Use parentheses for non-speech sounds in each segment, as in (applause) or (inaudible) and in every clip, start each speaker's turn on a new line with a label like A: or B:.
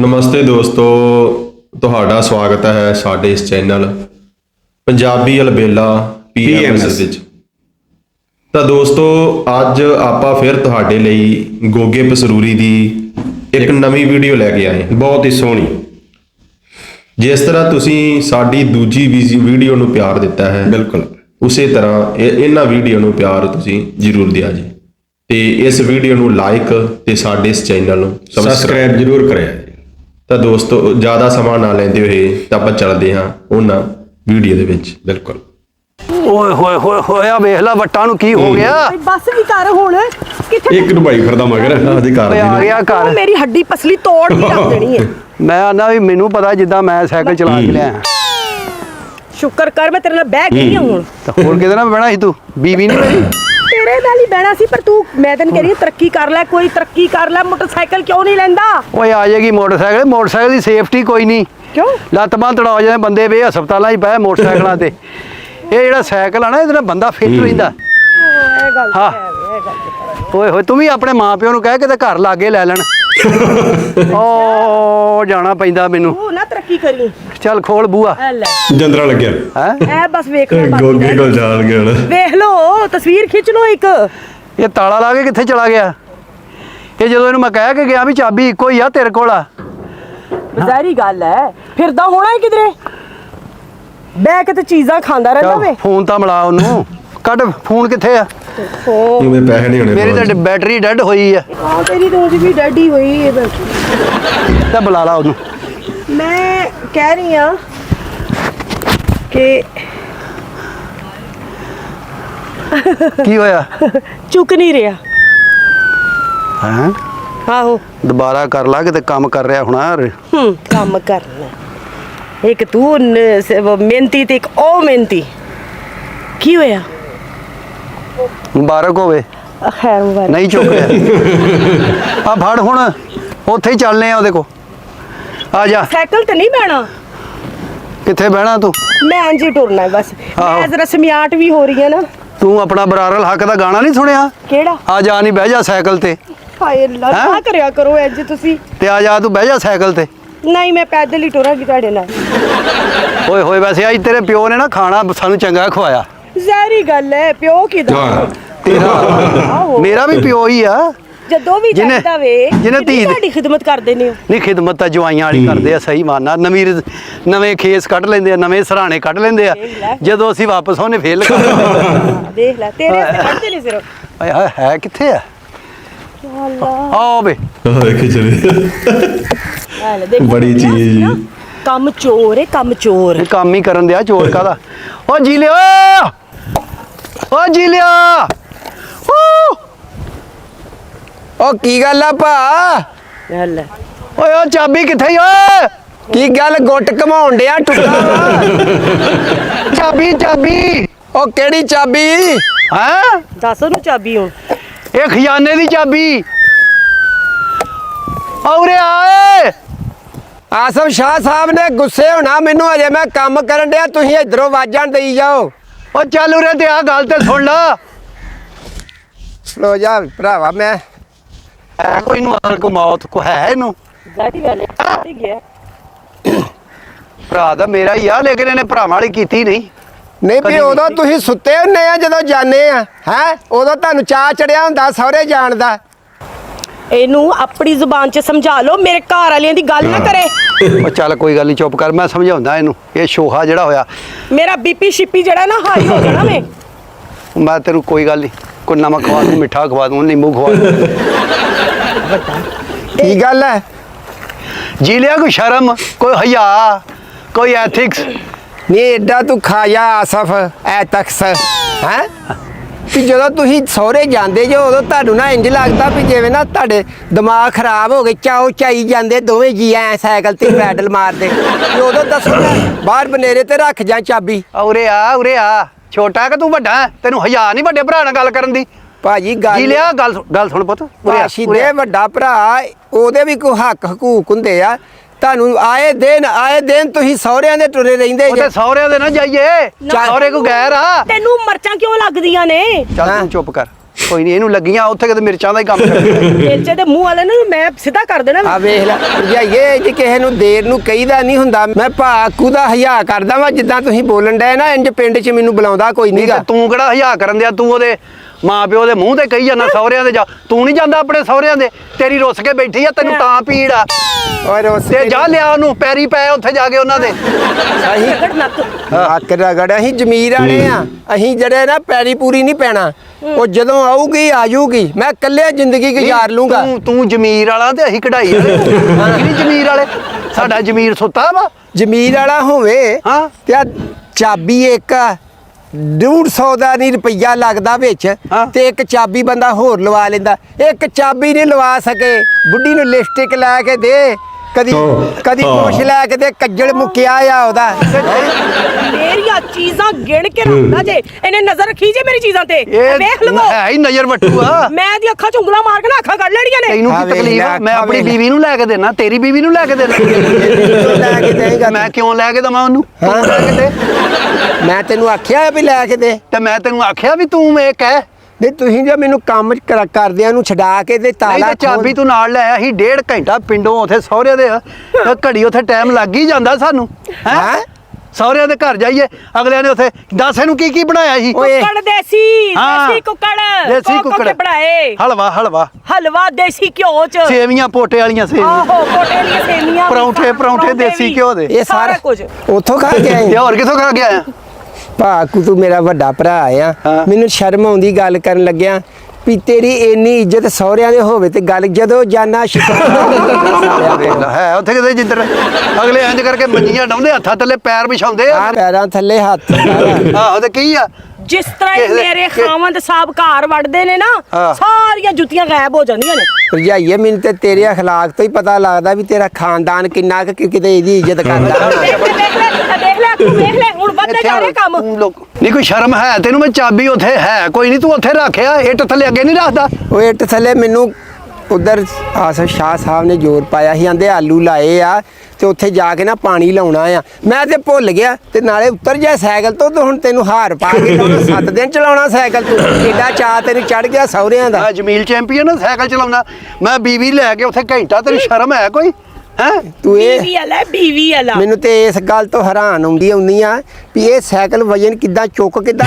A: ਨਮਸਤੇ ਦੋਸਤੋ ਤੁਹਾਡਾ ਸਵਾਗਤ ਹੈ ਸਾਡੇ ਇਸ ਚੈਨਲ ਪੰਜਾਬੀ ਅਲਬੇਲਾ ਪੀਐਮਐਸ ਵਿੱਚ। ਤਾਂ ਦੋਸਤੋ ਅੱਜ ਆਪਾਂ ਫਿਰ ਤੁਹਾਡੇ ਲਈ ਗੋਗੇ ਪਸਰੂਰੀ ਦੀ ਇੱਕ ਨਵੀਂ ਵੀਡੀਓ ਲੈ ਕੇ ਆਏ।
B: ਬਹੁਤ ਹੀ ਸੋਹਣੀ।
A: ਜਿਸ ਤਰ੍ਹਾਂ ਤੁਸੀਂ ਸਾਡੀ ਦੂਜੀ ਵੀਡੀਓ ਨੂੰ ਪਿਆਰ ਦਿੱਤਾ ਹੈ
B: ਬਿਲਕੁਲ।
A: ਉਸੇ ਤਰ੍ਹਾਂ ਇਹ- ਇਹਨਾਂ ਵੀਡੀਓ ਨੂੰ ਪਿਆਰ ਤੁਸੀਂ ਜ਼ਰੂਰ ਦਿਆ ਜੀ। ਤੇ ਇਸ ਵੀਡੀਓ ਨੂੰ ਲਾਈਕ ਤੇ ਸਾਡੇ ਇਸ ਚੈਨਲ ਨੂੰ ਸਬਸਕ੍ਰਾਈਬ
B: ਸਬਸਕ੍ਰਾਈਬ ਜਰੂਰ ਕਰਿਆ ਜੀ।
A: ਤਾਂ ਦੋਸਤੋ ਜ਼ਿਆਦਾ ਸਮਾਂ ਨਾ ਲੈਂਦੇ ਹੋਏ ਤਾਂ ਆਪਾਂ ਚੱਲਦੇ ਹਾਂ ਉਹਨਾਂ ਵੀਡੀਓ ਦੇ ਵਿੱਚ।
B: ਬਿਲਕੁਲ।
C: ਓਏ ਹੋਏ ਹੋਏ ਹੋਇਆ ਵੇਖ ਲੈ ਵੱਟਾਂ ਨੂੰ ਕੀ ਹੋ ਗਿਆ।
D: ਬੱਸ ਵੀ ਕਰ ਹੁਣ। ਕਿੱਥੇ
B: ਇੱਕ ਦੁਬਈ ਫਿਰਦਾ ਮਗਰ
A: ਅਧਿਕਾਰ
C: ਓਏ ਆ ਗਿਆ
D: ਤੂੰ
C: ਘਰ
D: ਮੇਰੀ ਹੱਡੀ ਪਸਲੀ ਤੋੜ ਕੇ ਰੱਖ ਦੇਣੀ ਹੈ। (laughs)
C: ਮੈਂ ਆਨਾ ਵੀ ਮੈਨੂੰ ਪਤਾ ਜਿੱਦਾਂ ਮੈਂ ਸਾਈਕਲ ਚਲਾ ਕੇ ਲਿਆ
D: ਸ਼ੁਕਰ ਕਰ ਮੈਂ ਤੇਰੇ ਨਾਲ ਬਹਿ ਗਈ ਹਾਂ ਹੁਣ।
C: ਤਾਂ ਹੋਰ ਨਾਲ ਬਹਿਣਾ ਸੀ ਤੂੰ? ਬੀਬੀ ਨਹੀਂ ਮੇਰੀ
D: ਤੇਰੇ ਨਾਲ ਹੀ ਬਹਿਣਾ ਸੀ ਪਰ ਤੂੰ ਮੈਂ ਤੈਨੂੰ ਕਹਿ ਰਹੀ ਹਾਂ ਤਰੱਕੀ ਕਰ ਲੈ ਕੋਈ ਤਰੱਕੀ ਕਰ ਲੈ ਮੋਟਰਸਾਈਕਲ ਕਿਉਂ ਨਹੀਂ ਲੈਂਦਾ?
C: ਓਏ ਆ ਜਾਏਗੀ ਮੋਟਰਸਾਈਕਲ ਮੋਟਰਸਾਈਕਲ ਦੀ ਸੇਫਟੀ ਕੋਈ ਨਹੀਂ।
D: ਕਿਉਂ?
C: ਲੱਤ ਬਾਂਹ ਤੜਾ ਜਾਂਦੇ ਬੰਦੇ ਵੇ ਹਸਪਤਾਲਾਂ 'ਚ ਪਏ ਮੋਟਰਸਾਈਕਲਾਂ ਤੇ। ਇਹ ਜਿਹੜਾ ਸਾਈਕਲ ਆ ਨਾ ਇਹਦੇ ਨਾਲ ਬੰਦਾ ਫਿੱਟ ਰਹਿੰਦਾ।
D: ਇਹ ਗੱਲ
C: ਹਾਂ।
D: ਤਾਂ ਇਹ ਗੱਲ ਤਾਂ ਹੈ।
C: ਓਏ ਹੋਏ ਤੂੰ ਵੀ ਆਪਣੇ ਮਾਪਿਓ ਨੂੰ ਕਹਿ ਕਿਤੇ ਘਰ ਲਾਗੇ ਲੈ ਲੈਣ। (laughs) ਓ ਜਾਣਾ ਪੈਂਦਾ ਮੈਨੂੰ।
D: ਤੂੰ ਨਾ ਤਰੱਕੀ ਕਰੀ
C: ਚੱਲ ਖੋਲ ਬੂਆ
D: ਐ ਲੈ।
B: ਜੰਦਰਾ ਲੱਗਿਆ।
C: ਹੈ?
D: ਐ ਬਸ ਵੇਖ ਲੈ ਬਾਕੀ
A: ਗੋਗੇ ਕੋਲ। ਜਾਣ ਗਿਆ ਹੁਣ।
D: ਵੇਖ ਲੋ ਤਸਵੀਰ ਖਿੱਚ ਲੋ ਇੱਕ।
C: ਇਹ ਤਾਲਾ ਲਾ ਕੇ ਕਿੱਥੇ ਚਲਾ ਗਿਆ? ਇਹ ਜਦੋਂ ਇਹਨੂੰ ਮੈਂ ਕਹਿ ਕੇ ਗਿਆ ਵੀ ਚਾਬੀ ਇੱਕੋ ਹੀ ਆ ਤੇਰੇ ਕੋਲ ਆ।
D: ਜ਼ਾਰੀ ਗੱਲ ਹੈ ਫਿਰਦਾ ਹੋਣਾ ਹੈ ਕਿਧਰੇ? ਕੇ ਤੇ ਚੀਜ਼ਾਂ ਖਾਂਦਾ ਰਹਿੰਦਾ
C: ਚੱਲ,
D: ਵੇ।
C: ਫੋਨ ਤਾਂ ਮਿਲਾ ਉਹਨੂੰ। ਕੱਢ ਫੋਨ ਕਿੱਥੇ ਆ?
D: ਓ
A: ਇਹਦੇ ਪੈਸੇ ਨਹੀਂ ਹੋਣੇ
C: ਮੇਰੀ। ਤਾਂ ਬੈਟਰੀ ਡੈੱਡ ਹੋਈ ਆ।
D: ਹਾਂ ਤੇਰੀ ਰੋਜ਼ ਵੀ ਡੈਡੀ ਹੋਈ ਹੈ ਬਸ
C: ਤਾਂ ਬੁਲਾ ਲਾ ਉਹਨੂੰ।
D: ਮੈਂ ਕਹਿ ਰਹੀ ਹਾਂ ਕਿ
C: ਕੀ ਹੋਇਆ?
D: ਚੁੱਕ ਨਹੀਂ ਰਿਹਾ।
C: ਹੈ?
D: ਆਹੋ।
C: ਦੁਬਾਰਾ ਕਰ ਲਾ ਕਿਤੇ ਕੰਮ ਕਰ ਰਿਹਾ ਹੋਣਾ
D: ਹੂੰ ਕੰਮ ਕਰਨਾ। ਇੱਕ ਤੂੰ ਨ- ਸ- ਉਹ ਮਿਹਨਤੀ ਤੇ ਇੱਕ ਉਹ ਮਿਹਨਤੀ। ਕੀ ਹੋਇਆ?
C: ਮੁਬਾਰਕ ਹੋਵੇ।
D: ਖੈਰ ਮੁਬਾਰਕ।
C: ਨਹੀਂ ਚੁੱਕ ਰਿਹਾ। ਆ ਫੜ ਹੁਣ ਉੱਥੇ ਹੀ ਚੱਲਨੇ ਆ ਉਹਦੇ ਕੋ ਆ ਜਾ।
D: ਸਾਈਕਲ ਤੇ ਨਹੀਂ ਬਹਿਣਾ?
C: ਕਿੱਥੇ ਬਹਿਣਾ ਤੂੰ?
D: ਮੈਂ ਇੰਜ ਹੀ ਟੁਰਨਾ ਹੈ ਬਸ। ਮੈਂ ਜ਼ਰਾ ਸਮਿਆਟ ਵੀ ਹੋ ਰਹੀ ਹੈ ਨਾ।
C: ਤੂੰ ਆਪਣਾ ਬਰਾਰਲ ਹੱਕ ਦਾ ਗਾਣਾ ਨਹੀਂ ਸੁਣਿਆ?
D: ਕਿਹੜਾ?
C: ਆ ਜਾ ਨਹੀਂ ਬਹਿ ਜਾ ਸਾਈਕਲ ਤੇ।
D: ਹਾਏ ਅੱਲਾ? ਨਾ ਕਰਿਆ ਕਰੋ ਇੰਜ ਤੁਸੀਂ?
C: ਤੇ ਆ ਜਾ ਤੂੰ ਬਹਿ ਜਾ ਸਾਈਕਲ ਤੇ।
D: ਨਹੀਂ ਮੈਂ ਪੈਦਲ ਹੀ ਟੁਰਾਂਗੀ ਤੁਹਾਡੇ ਨਾਲ।
C: ਓਏ ਹੋਏ ਵੈਸੇ ਅੱਜ ਤੇਰੇ ਪਿਓ ਨੇ ਨਾ ਖਾਣਾ ਸਾਨੂੰ ਚੰਗਾ ਖਵਾਇਆ।
D: ਜ਼ਹਿਰੀ ਗੱਲ ਹੈ ਪਿਓ ਕਿਦਾਂ।
C: ਤੇਰਾ ਮੇਰਾ ਵੀ ਪਿਓ ਹੀ ਆ।
D: ਜਦੋਂ ਵੀ
C: ਜਿਹਨੇ-
D: ਜਾਂਦਾ ਵੇ
C: ਜਿਹਨੇ ਧੀ-
D: ਤੁਹਾਡੀ ਖਿਦਮਤ ਕਰਦੇ ਨੇ ਉਹ?
C: ਨਹੀਂ ਖਿਦਮਤ ਤਾਂ ਜਵਾਈਆਂ ਵਾਲੀ ਕਰਦੇ ਆ ਸਹੀ ਮਾਨਾ ਨਵੀਂ ਰਜ਼- ਨਵੇਂ ਖੇਸ ਕੱਢ ਲੈਂਦੇ ਆ ਨਵੇਂ ਸਰਾਣੇ ਕੱਢ ਲੈਂਦੇ ਆ।
D: ਦੇਖ ਲੈ।
C: ਜਦੋਂ ਅਸੀਂ ਵਾਪਸ ਆਉਨੇ ਫੇਲ ਕਰ
D: ਦੇਖ ਲੈ ਤੇਰੇ ਤੇ ਖੜਦੇ ਨੇ ਸਿਰਫ
C: ਓਏ ਹਾਏ ਹੈ ਕਿੱਥੇ ਆ?
D: ਅੱਲਾ
C: ਆ ਵੇ।
A: ਆਹ ਵੇਖੀ ਚਲੇ।
D: ਆ ਲੈ ਦੇਖ
A: ਬੜੀ ਚੀਜ਼ ਜੀ।
D: ਕੰਮ ਚੋਰ ਹੈ ਕੰਮ ਚੋਰ।
C: ਇਹ ਕੰਮ ਹੀ ਕਰਨ ਦਿਆ ਚੋਰ ਕਾਦਾ ਓ ਜੀ ਲਿਆ ਓ ਜੀ ਲਿਆ ਓ
E: ਕੀ ਗੱਲ ਆ ਭਾ?
D: ਲੈ
C: ਓਏ ਓ ਚਾਬੀ ਕਿੱਥੇ ਓਏ?
E: ਕੀ ਗੱਲ ਗੁੱਟ ਘਮਾਉਣ ਡਿਆ ਟੁੱਟਾ ਵਾ?
C: ਚਾਬੀ ਚਾਬੀ।
E: ਉਹ ਕਿਹੜੀ ਚਾਬੀ?
C: ਹੈ?
D: ਦੱਸ ਉਹਨੂੰ ਚਾਬੀ ਹੁਣ।
C: ਇਹ ਖਜ਼ਾਨੇ ਦੀ ਚਾਬੀ। ਔਰੇ ਆਏ!
E: ਆਸਮ ਸ਼ਾਹ ਸਾਹਿਬ ਨੇ ਗੁੱਸੇ ਹੋਣਾ ਮੈਨੂੰ ਅਜੇ ਮੈਂ ਕੰਮ ਕਰਨ ਡਿਆ ਤੁਸੀਂ ਇਧਰੋਂ ਆਵਾਜ਼ਾਂ ਦੇਈ ਜਾਓ।
C: ਓ ਚੱਲ ਉਰੇ ਤੇ ਆ ਗੱਲ ਤੇ ਸੁਣ ਲਾ।
E: ਲੋ ਜਾ ਭਰਾਵਾ ਮੈਂ
C: ਹੈ ਕੋਈ ਨੂੰ ਅਕਲ ਕੋ ਮੌਤ ਕੋ ਹੈ ਇਹਨੂੰ?
D: ਜ਼ਾਤੀ ਗੱਲ ਹੈ ਤੇ ਗਿਆ।
C: ਭਰਾ ਦਾ ਮੇਰਾ ਹੀ ਆ ਲੇਕਿਨ ਇਹਨੇ ਭਰਾਵਾਂ ਵਾਲੀ ਕੀਤੀ ਨਹੀਂ।
E: ਨਹੀਂ ਵੀ ਉਦੋਂ ਤੁਸੀਂ ਸੁੱਤੇ ਹੁੰਨੇ ਆ ਜਦੋਂ ਜਾਣੇ ਆ ਹੈ? ਉਦੋਂ ਤੁਹਾਨੂੰ ਚਾਹ ਚੜਿਆ ਹੁੰਦਾ ਸਹੁਰੇ ਜਾਣ ਦਾ।
D: ਇਹਨੂੰ ਆਪਣੀ ਜ਼ੁਬਾਨ 'ਚ ਸਮਝਾ ਲਓ ਮੇਰੇ ਘਰ ਵਾਲਿਆਂ ਦੀ ਗੱਲ ਨਾ ਕਰੇ।
C: ਉਹ ਚੱਲ ਕੋਈ ਗੱਲ ਨਹੀਂ ਚੁੱਪ ਕਰ ਮੈਂ ਸਮਝਾਉਂਦਾ ਇਹਨੂੰ। ਇਹ ਸ਼ੋਹਾ ਜਿਹੜਾ ਹੋਇਆ।
D: ਮੇਰਾ ਬੀਪੀ ਸ਼ਿਪੀ ਜਿਹੜਾ ਨਾ ਹਾਈ ਹੋ ਜਾਣਾ ਵੇ
C: ਮੈਂ। ਤੈਨੂੰ ਕੋਈ ਗੱਲ ਨਹੀਂ ਕੋਈ ਨਮਕ ਖਵਾ ਦੂੰ ਮਿੱਠਾ ਖਵਾ ਦੂੰ ਨਿੰਬੂ ਖਵਾ ਦੂੰ।
E: ਕੀ ਗੱਲ ਹੈ
C: ਜੀ ਲਿਆ ਕੋਈ ਸ਼ਰਮ ਕੋਈ ਹਿਆ ਕੋਈ ਐਥਿਕਸ
E: ਨਹੀਂ ਏਡਾ ਤੂੰ ਖਾਇਆ ਆਸਫ ਐ ਤਖਸ ਹੈ? ਕਿ ਜਦੋਂ ਤੁਸੀਂ ਸਹੁਰੇ ਜਾਂਦੇ ਜੋ ਉਦੋਂ ਤੁਹਾਨੂੰ ਨਾ ਇੰਜ ਲੱਗਦਾ ਵੀ ਜਿਵੇਂ ਨਾ ਤੁਹਾਡੇ ਦਿਮਾਗ ਖਰਾਬ ਹੋ ਗਏ ਚਾਉ ਚਾਈ ਜਾਂਦੇ ਦੋਵੇਂ ਜੀ ਐ ਸਾਈਕਲ ਤੇ ਪੈਡਲ ਮਾਰਦੇ। ਤੇ ਉਦੋਂ ਦੱਸੋ ਨਾ ਬਾਹਰ ਬਨੇਰੇ ਤੇ ਰੱਖ ਜਾ ਚਾਬੀ।
C: ਉਰੇ ਆ ਉਰੇ ਆ। ਛੋਟਾ ਕਿ ਤੂੰ ਵੱਡਾ? ਹੈ? ਤੈਨੂੰ ਹਿਆ ਨਹੀਂ ਵੱਡੇ ਭਰਾ ਨਾਲ ਗੱਲ ਕਰਨ ਦੀ।
E: ਭਾਜੀ ਗੱਲ
C: ਜੀ ਲਿਆ ਗੱਲ ਸੁਣ- ਗੱਲ ਸੁਣ ਪੁੱਤ। ਉਰੇ ਆ,
E: ਭਾਸ਼ੀ
C: ਉਰੇ
E: ਦੇ
C: ਆ।
E: ਵੱਡਾ ਭਰਾ ਉਹਦੇ ਵੀ ਕੋਈ ਹੱਕ ਹਕੂਕ ਹੁੰਦੇ ਆ। ਤੁਹਾਨੂੰ ਆਏ ਦਿਨ ਆਏ ਦਿਨ ਤੁਸੀਂ ਸਹੁਰਿਆਂ ਦੇ ਟੁਰੇ ਰਹਿੰਦੇ ਜੇ।
C: ਸਹੁਰਿਆਂ ਦੇ ਨਾ ਜਾਈਏ। ਸਹੁਰੇ ਕੋ ਗੈਰ ਆ।
D: ਤੈਨੂੰ ਮਰਚਾਂ ਕਿਉਂ ਲੱਗਦੀਆਂ ਨੇ?
C: ਚੱਲ। ਤੂੰ ਚੁੱਪ ਕਰ। ਕੋਈ ਨਹੀਂ ਇਹਨੂੰ ਲੱਗੀਆਂ ਉੱਥੇ ਕਿਤੇ ਮਿਰਚਾਂ ਦਾ ਹੀ ਕੰਮ ਕਰਦਾ
D: ਮਿਰਚੇ ਦੇ ਮੂੰਹ ਵਾਲੇ ਨੂੰ ਮੈਂ ਸਿੱਧਾ ਕਰ ਦੇਣਾ।
E: ਆ ਵੇਖ ਲੈ ਭਰਜਾਈਏ ਜੇ ਕਿਸੇ ਨੂੰ ਦੇਰ ਨੂੰ ਕਹੀਦਾ ਨਹੀਂ ਹੁੰਦਾ ਮੈਂ ਭਾਕੂ ਦਾ ਹਯਾ ਕਰਦਾ ਵਾਂ ਜਿੱਦਾਂ ਤੁਸੀਂ ਬੋਲਣ ਡਏ ਨਾ ਇੰਜ ਪਿੰਡ 'ਚ ਮੈਨੂੰ ਬੁਲਾਉਂਦਾ ਕੋਈ
C: ਨਹੀਂ
E: ਨਹੀਂਗਾ
C: ਤੇ ਕਿਹੜਾ ਹਯਾ ਕਰਨ ਦਿਆ? ਤੂੰ ਉਹਦੇ ਮਾਂ ਪਿਓ ਦੇ ਮੂੰਹ ਤੇ ਕਹੀ ਜਾਂਦਾ (laughs) ਸਹੁਰਿਆਂ ਦੇ ਜਾ ਤੂੰ ਨਹੀਂ ਜਾਂਦਾ ਆਪਣੇ ਸਹੁਰਿਆਂ ਦੇ ਤੇਰੀ ਰੁੱਸ ਕੇ ਬੈਠੀ ਆ ਤੈਨੂੰ ਤਾਂ ਪੀੜ ਆ।
E: ਔਰ ਉਸ
C: ਤੇ ਜਾ ਲਿਆ ਉਹਨੂੰ ਪੈਰੀ ਪੈ ਉੱਥੇ ਜਾ ਕੇ ਉਹਨਾਂ ਦੇ।
D: ਨੱਕ।
E: ਹੱਕ ਰਗੜ ਅਸੀਂ ਜ਼ਮੀਰ ਵਾਲੇ ਆ। ਅਸੀਂ ਜਿਹੜੇ ਨਾ ਪੈਰੀ ਪੂਰੀ ਨਹੀਂ ਪੈਣਾ। ਉਹ ਜਦੋਂ ਆਊਗੀ ਆਜੂਗੀ ਮੈਂ ਇਕੱਲੇ ਜ਼ਿੰਦਗੀ ਗੁਜ਼ਾਰ ਲੂੰਗਾ।
C: ਤੂੰ ਤੂੰ ਜ਼ਮੀਰ ਵਾਲਾ ਤੇ ਅਸੀਂ ਕਢਾਈ ਵਾਲੇ। (laughs) ਕਿਹੜੀ ਜ਼ਮੀਰ ਵਾਲੇ? ਸਾਡਾ ਜ਼ਮੀਰ ਸੁੱਤਾ ਵਾ।
E: ਜ਼ਮੀਰ ਵਾਲਾ ਹੋਵੇ
C: ਹਾਂ।
E: ਤੇ ਆ ਚਾਬੀ ਇੱਕ ਆ, ਡੂਢ ਸੌ ਦਾ ਨਹੀਂ ਰੁਪਈਆ ਲੱਗਦਾ ਵਿੱਚ
C: ਹਾਂ।
E: ਤੇ ਇੱਕ ਚਾਬੀ ਬੰਦਾ ਹੋਰ ਲਵਾ ਲੈਂਦਾ ਇੱਕ ਚਾਬੀ ਨਹੀਂ ਲਵਾ ਸਕੇ ਬੁੱਢੀ ਨੂੰ ਲਿਪਸਟਿਕ ਲੈ ਕੇ ਦੇ ਕਦੀ। ਕਦੀ
B: ਹਾਂ।
E: ਕੁਛ ਲੈ ਕੇ ਦੇ ਕੱਜਲ ਮੁੱਕਿਆ ਆ ਉਹਦਾ
D: ਚੀਜ਼ਾਂ ਗਿਣ ਕੇ ਰੱਖਦਾ ਜੇ। ਇਹਨੇ ਨਜ਼ਰ ਰੱਖੀ ਜੇ ਮੇਰੀ ਚੀਜ਼ਾਂ ਤੇ।
C: ਇਹ
D: ਵੇਖ ਲਵੋ।
C: ਹੈ ਹੀ ਨਜ਼ਰ ਵੱਟੂ ਆ
D: ਮੈਂ ਦੀ ਅੱਖਾਂ ਚ ਉਂਗਲਾਂ ਮਾਰ ਕੇ ਨਾ ਅੱਖਾਂ ਕੱਢ ਲੈਣੀਆਂ ਨੇ।
C: ਤੈਨੂੰ ਕੀ ਤਕਲੀਫ? ਆ ਮੈਂ ਆਪਣੀ। ਬੀਵੀ ਨੂੰ ਲੈ ਕੇ ਦੇਣਾ ਤੇਰੀ ਬੀਵੀ ਨੂੰ ਲੈ ਕੇ ਦੇਣਾ।
E: ਲੈ ਕੇ ਦੇਗਾ
C: ਮੈਂ ਕਿਉਂ ਲੈ ਕੇ ਦਵਾਂ ਉਹਨੂੰ? ਤੂੰ। ਲੈ ਕੇ ਦੇ।
E: ਮੈਂ ਤੈਨੂੰ ਆਖਿਆ ਵੀ ਲੈ ਕੇ ਦੇ।
C: ਤੇ ਮੈਂ ਤੈਨੂੰ ਆਖਿਆ ਵੀ ਤੂੰ ਇਹ ਕਹਿ।
E: ਨਹੀਂ ਤੁਸੀਂ ਜੇ ਮੈਨੂੰ ਕੰਮ ਕਰ- ਕਰਦਿਆਂ ਨੂੰ ਛਡਾ ਕੇ ਤੇ
C: ਨਹੀਂ
E: ਤਾਲਾ
C: ਤੇ ਚਾਬੀ ਤੂੰ ਨਾਲ ਲੈ ਆਇਆ ਸੀ ਡੇਢ ਘੰਟਾ ਪਿੰਡੋਂ ਉਥੇ ਸਹੁਰੇ ਦੇ ਆ। ਤੇ ਘੜੀ ਉਥੇ ਟਾਈਮ ਲੱਗ ਹੀ ਜਾਂਦਾ ਸਾਨੂੰ।
E: ਹੈਂ?
C: ਸਹੁਰਿਆਂ ਦੇ ਘਰ ਜਾਈਏ ਅਗਲਿਆਂ ਨੇ ਉਥੇ ਦੱਸ ਇਹਨੂੰ ਕੀ ਕੀ ਬਣਾਇਆ ਸੀ?
E: ਓਏ।
D: ਕੁੱਕੜ ਦੇਸੀ
C: ਹਾਂ।
D: ਦੇਸੀ ਕੁੱਕੜ।
C: ਦੇਸੀ
D: ਕੋਕ ਕੋਕ
C: ਕੁੱਕੜ
D: ਬਣਾਏ?
C: ਹਲਵਾ ਹਲਵਾ।
D: ਹਲਵਾ ਦੇਸੀ ਘਿਓ ਚ।
C: ਸੇਵੀਆਂ ਪੋਟੇ ਵਾਲੀਆਂ ਸੇਵੀਆਂ।
D: ਆਹੋ ਕੋਟੇ ਦੀਆਂ ਸੇਵੀਆਂ ਵੀ,
C: ਪਰੌਂਠੇ- ਪਰੌਂਠੇ ਦੇਸੀ। ਘਿਓ ਦੇ।
E: ਇਹ ਸਾਰਾ
D: ਸਾਰਾ ਕੁਝ।
E: ਉੱਥੋਂ ਖਾ ਕੇ ਆਏ।
C: ਤੇ ਹੋਰ ਕਿੱਥੋਂ ਖਾ ਕੇ ਆਇਆ
E: ਭਾਕੂ ਤੂੰ ਮੇਰਾ ਵੱਡਾ ਭਰਾ ਆ
C: ਹਾਂ।
E: ਮੈਨੂੰ ਸ਼ਰਮ ਆਉਂਦੀ ਗੱਲ ਕਰਨ ਲੱਗਿਆ। ਵੀ ਤੇਰੀ ਇੰਨੀ ਇੱਜ਼ਤ ਸਹੁਰਿਆਂ ਦੇ ਹੋਵੇ ਤੇ ਗੱਲ ਜਦੋਂ ਜਾਨਾ ਸ਼ਿਕਾਰ
C: ਹੈ ਉੱਥੇ ਕਿਤੇ ਜਿੱਧਰ ਅਗਲੇ ਇੰਜ ਕਰਕੇ ਮੰਜੀਆਂ ਡਾਉਂਦੇ ਹੱਥਾਂ ਥੱਲੇ ਪੈਰ ਵਿਛਾਉਂਦੇ ਆ।
E: ਪੈਰਾਂ ਥੱਲੇ ਹੱਥ।
C: ਆਹੋ ਤੇ ਕੀ ਆ?
D: ਜਿਸ ਤਰ੍ਹਾਂ ਹੀ
C: ਕਿਸੇ-
D: ਮੇਰੇ
C: ਕਿ-
D: ਖਾਵੰਦ ਸਾਹਿਬ ਘਰ ਵੜਦੇ ਨੇ ਨਾ
C: ਹਾਂ।
D: ਸਾਰੀਆਂ ਜੁੱਤੀਆਂ ਗਾਇਬ ਹੋ ਜਾਂਦੀਆਂ ਨੇ।
E: ਭਰਜਾਈਏ ਮੈਨੂੰ ਤੇ ਤੇਰੇ ਅਖਲਾਕ ਤੋਂ ਹੀ ਪਤਾ ਲੱਗਦਾ ਵੀ ਤੇਰਾ ਖਾਨਦਾਨ ਕਿੰਨਾ ਕੁ ਕਿ- ਕਿਤੇ ਇਹਦੀ ਇੱਜ਼ਤ ਕਰਦਾ।
D: ਦੇਖ ਲੈ ਦੇਖ ਲੈ ਆਹ ਦੇਖ ਲੈ ਤੂੰ ਹੁਣ ਵੱਧਦੇ ਜਾ ਰਹੇ ਕੰਮ।
C: ਤੂੰ ਲੋਕ। ਨਹੀਂ ਕੋਈ ਸ਼ਰਮ ਹੈ ਤੈਨੂੰ ਮੈਂ ਚਾਬੀ ਉੱਥੇ ਹੈ ਕੋਈ ਨਹੀਂ ਤੂੰ ਉੱਥੇ ਰੱਖਿਆ ਇੱਟ ਥੱਲੇ ਅੱਗੇ ਨਹੀਂ ਰੱਖਦਾ।
E: ਉਹ ਇੱਟ ਥੱਲੇ ਮੈਨੂੰ ਉਧਰ ਆਸਫ ਸ਼ਾਹ ਸਾਹਿਬ ਨੇ ਜ਼ੋਰ ਪਾਇਆ ਸੀ, ਆਂਦੇ ਆਲੂ ਲਾਏ ਆ ਤੇ ਉੱਥੇ ਜਾ ਕੇ ਨਾ ਪਾਣੀ ਲਾਉਣਾ ਆ। ਮੈਂ ਤੇ ਭੁੱਲ ਗਿਆ ਤੇ ਨਾਲੇ ਉੱਤਰ ਜਾ ਸਾਈਕਲ ਤੋਂ ਤੇ ਹੁਣ ਤੈਨੂੰ ਹਾਰ ਪਾ ਕੇ ਲਾਉਣਾ 7 ਦਿਨ ਚਲਾਉਣਾ ਸਾਈਕਲ ਤੂੰ। ਏਡਾ ਚਾਹ ਤੈਨੂੰ ਚੜ ਗਿਆ ਸਹੁਰਿਆਂ ਦਾ।
C: ਆ ਜਮੀਲ ਚੈਂਪੀਅਨ ਸਾਈਕਲ ਚਲਾਉਂਦਾ। ਮੈਂ ਬੀਵੀ ਲੈ ਕੇ ਉੱਥੇ ਘੰਟਾ, ਤੇਰੀ ਸ਼ਰਮ ਹੈ ਕੋਈ? ਹੈ?
E: ਤੂੰ ਇਹ
D: ਬੀਵੀ ਵਾਲਾ ਬੀਵੀ ਵਾਲਾ।
E: ਮੈਨੂੰ ਤੇ ਇਸ ਗੱਲ ਤੋਂ ਹੈਰਾਨ ਆਉਂਦੀ ਆਉਂਦੀ ਆ ਵੀ ਇਹ ਸਾਈਕਲ ਵਜਨ ਕਿੱਦਾਂ ਚੁੱਕ ਕਿੱਦਾਂ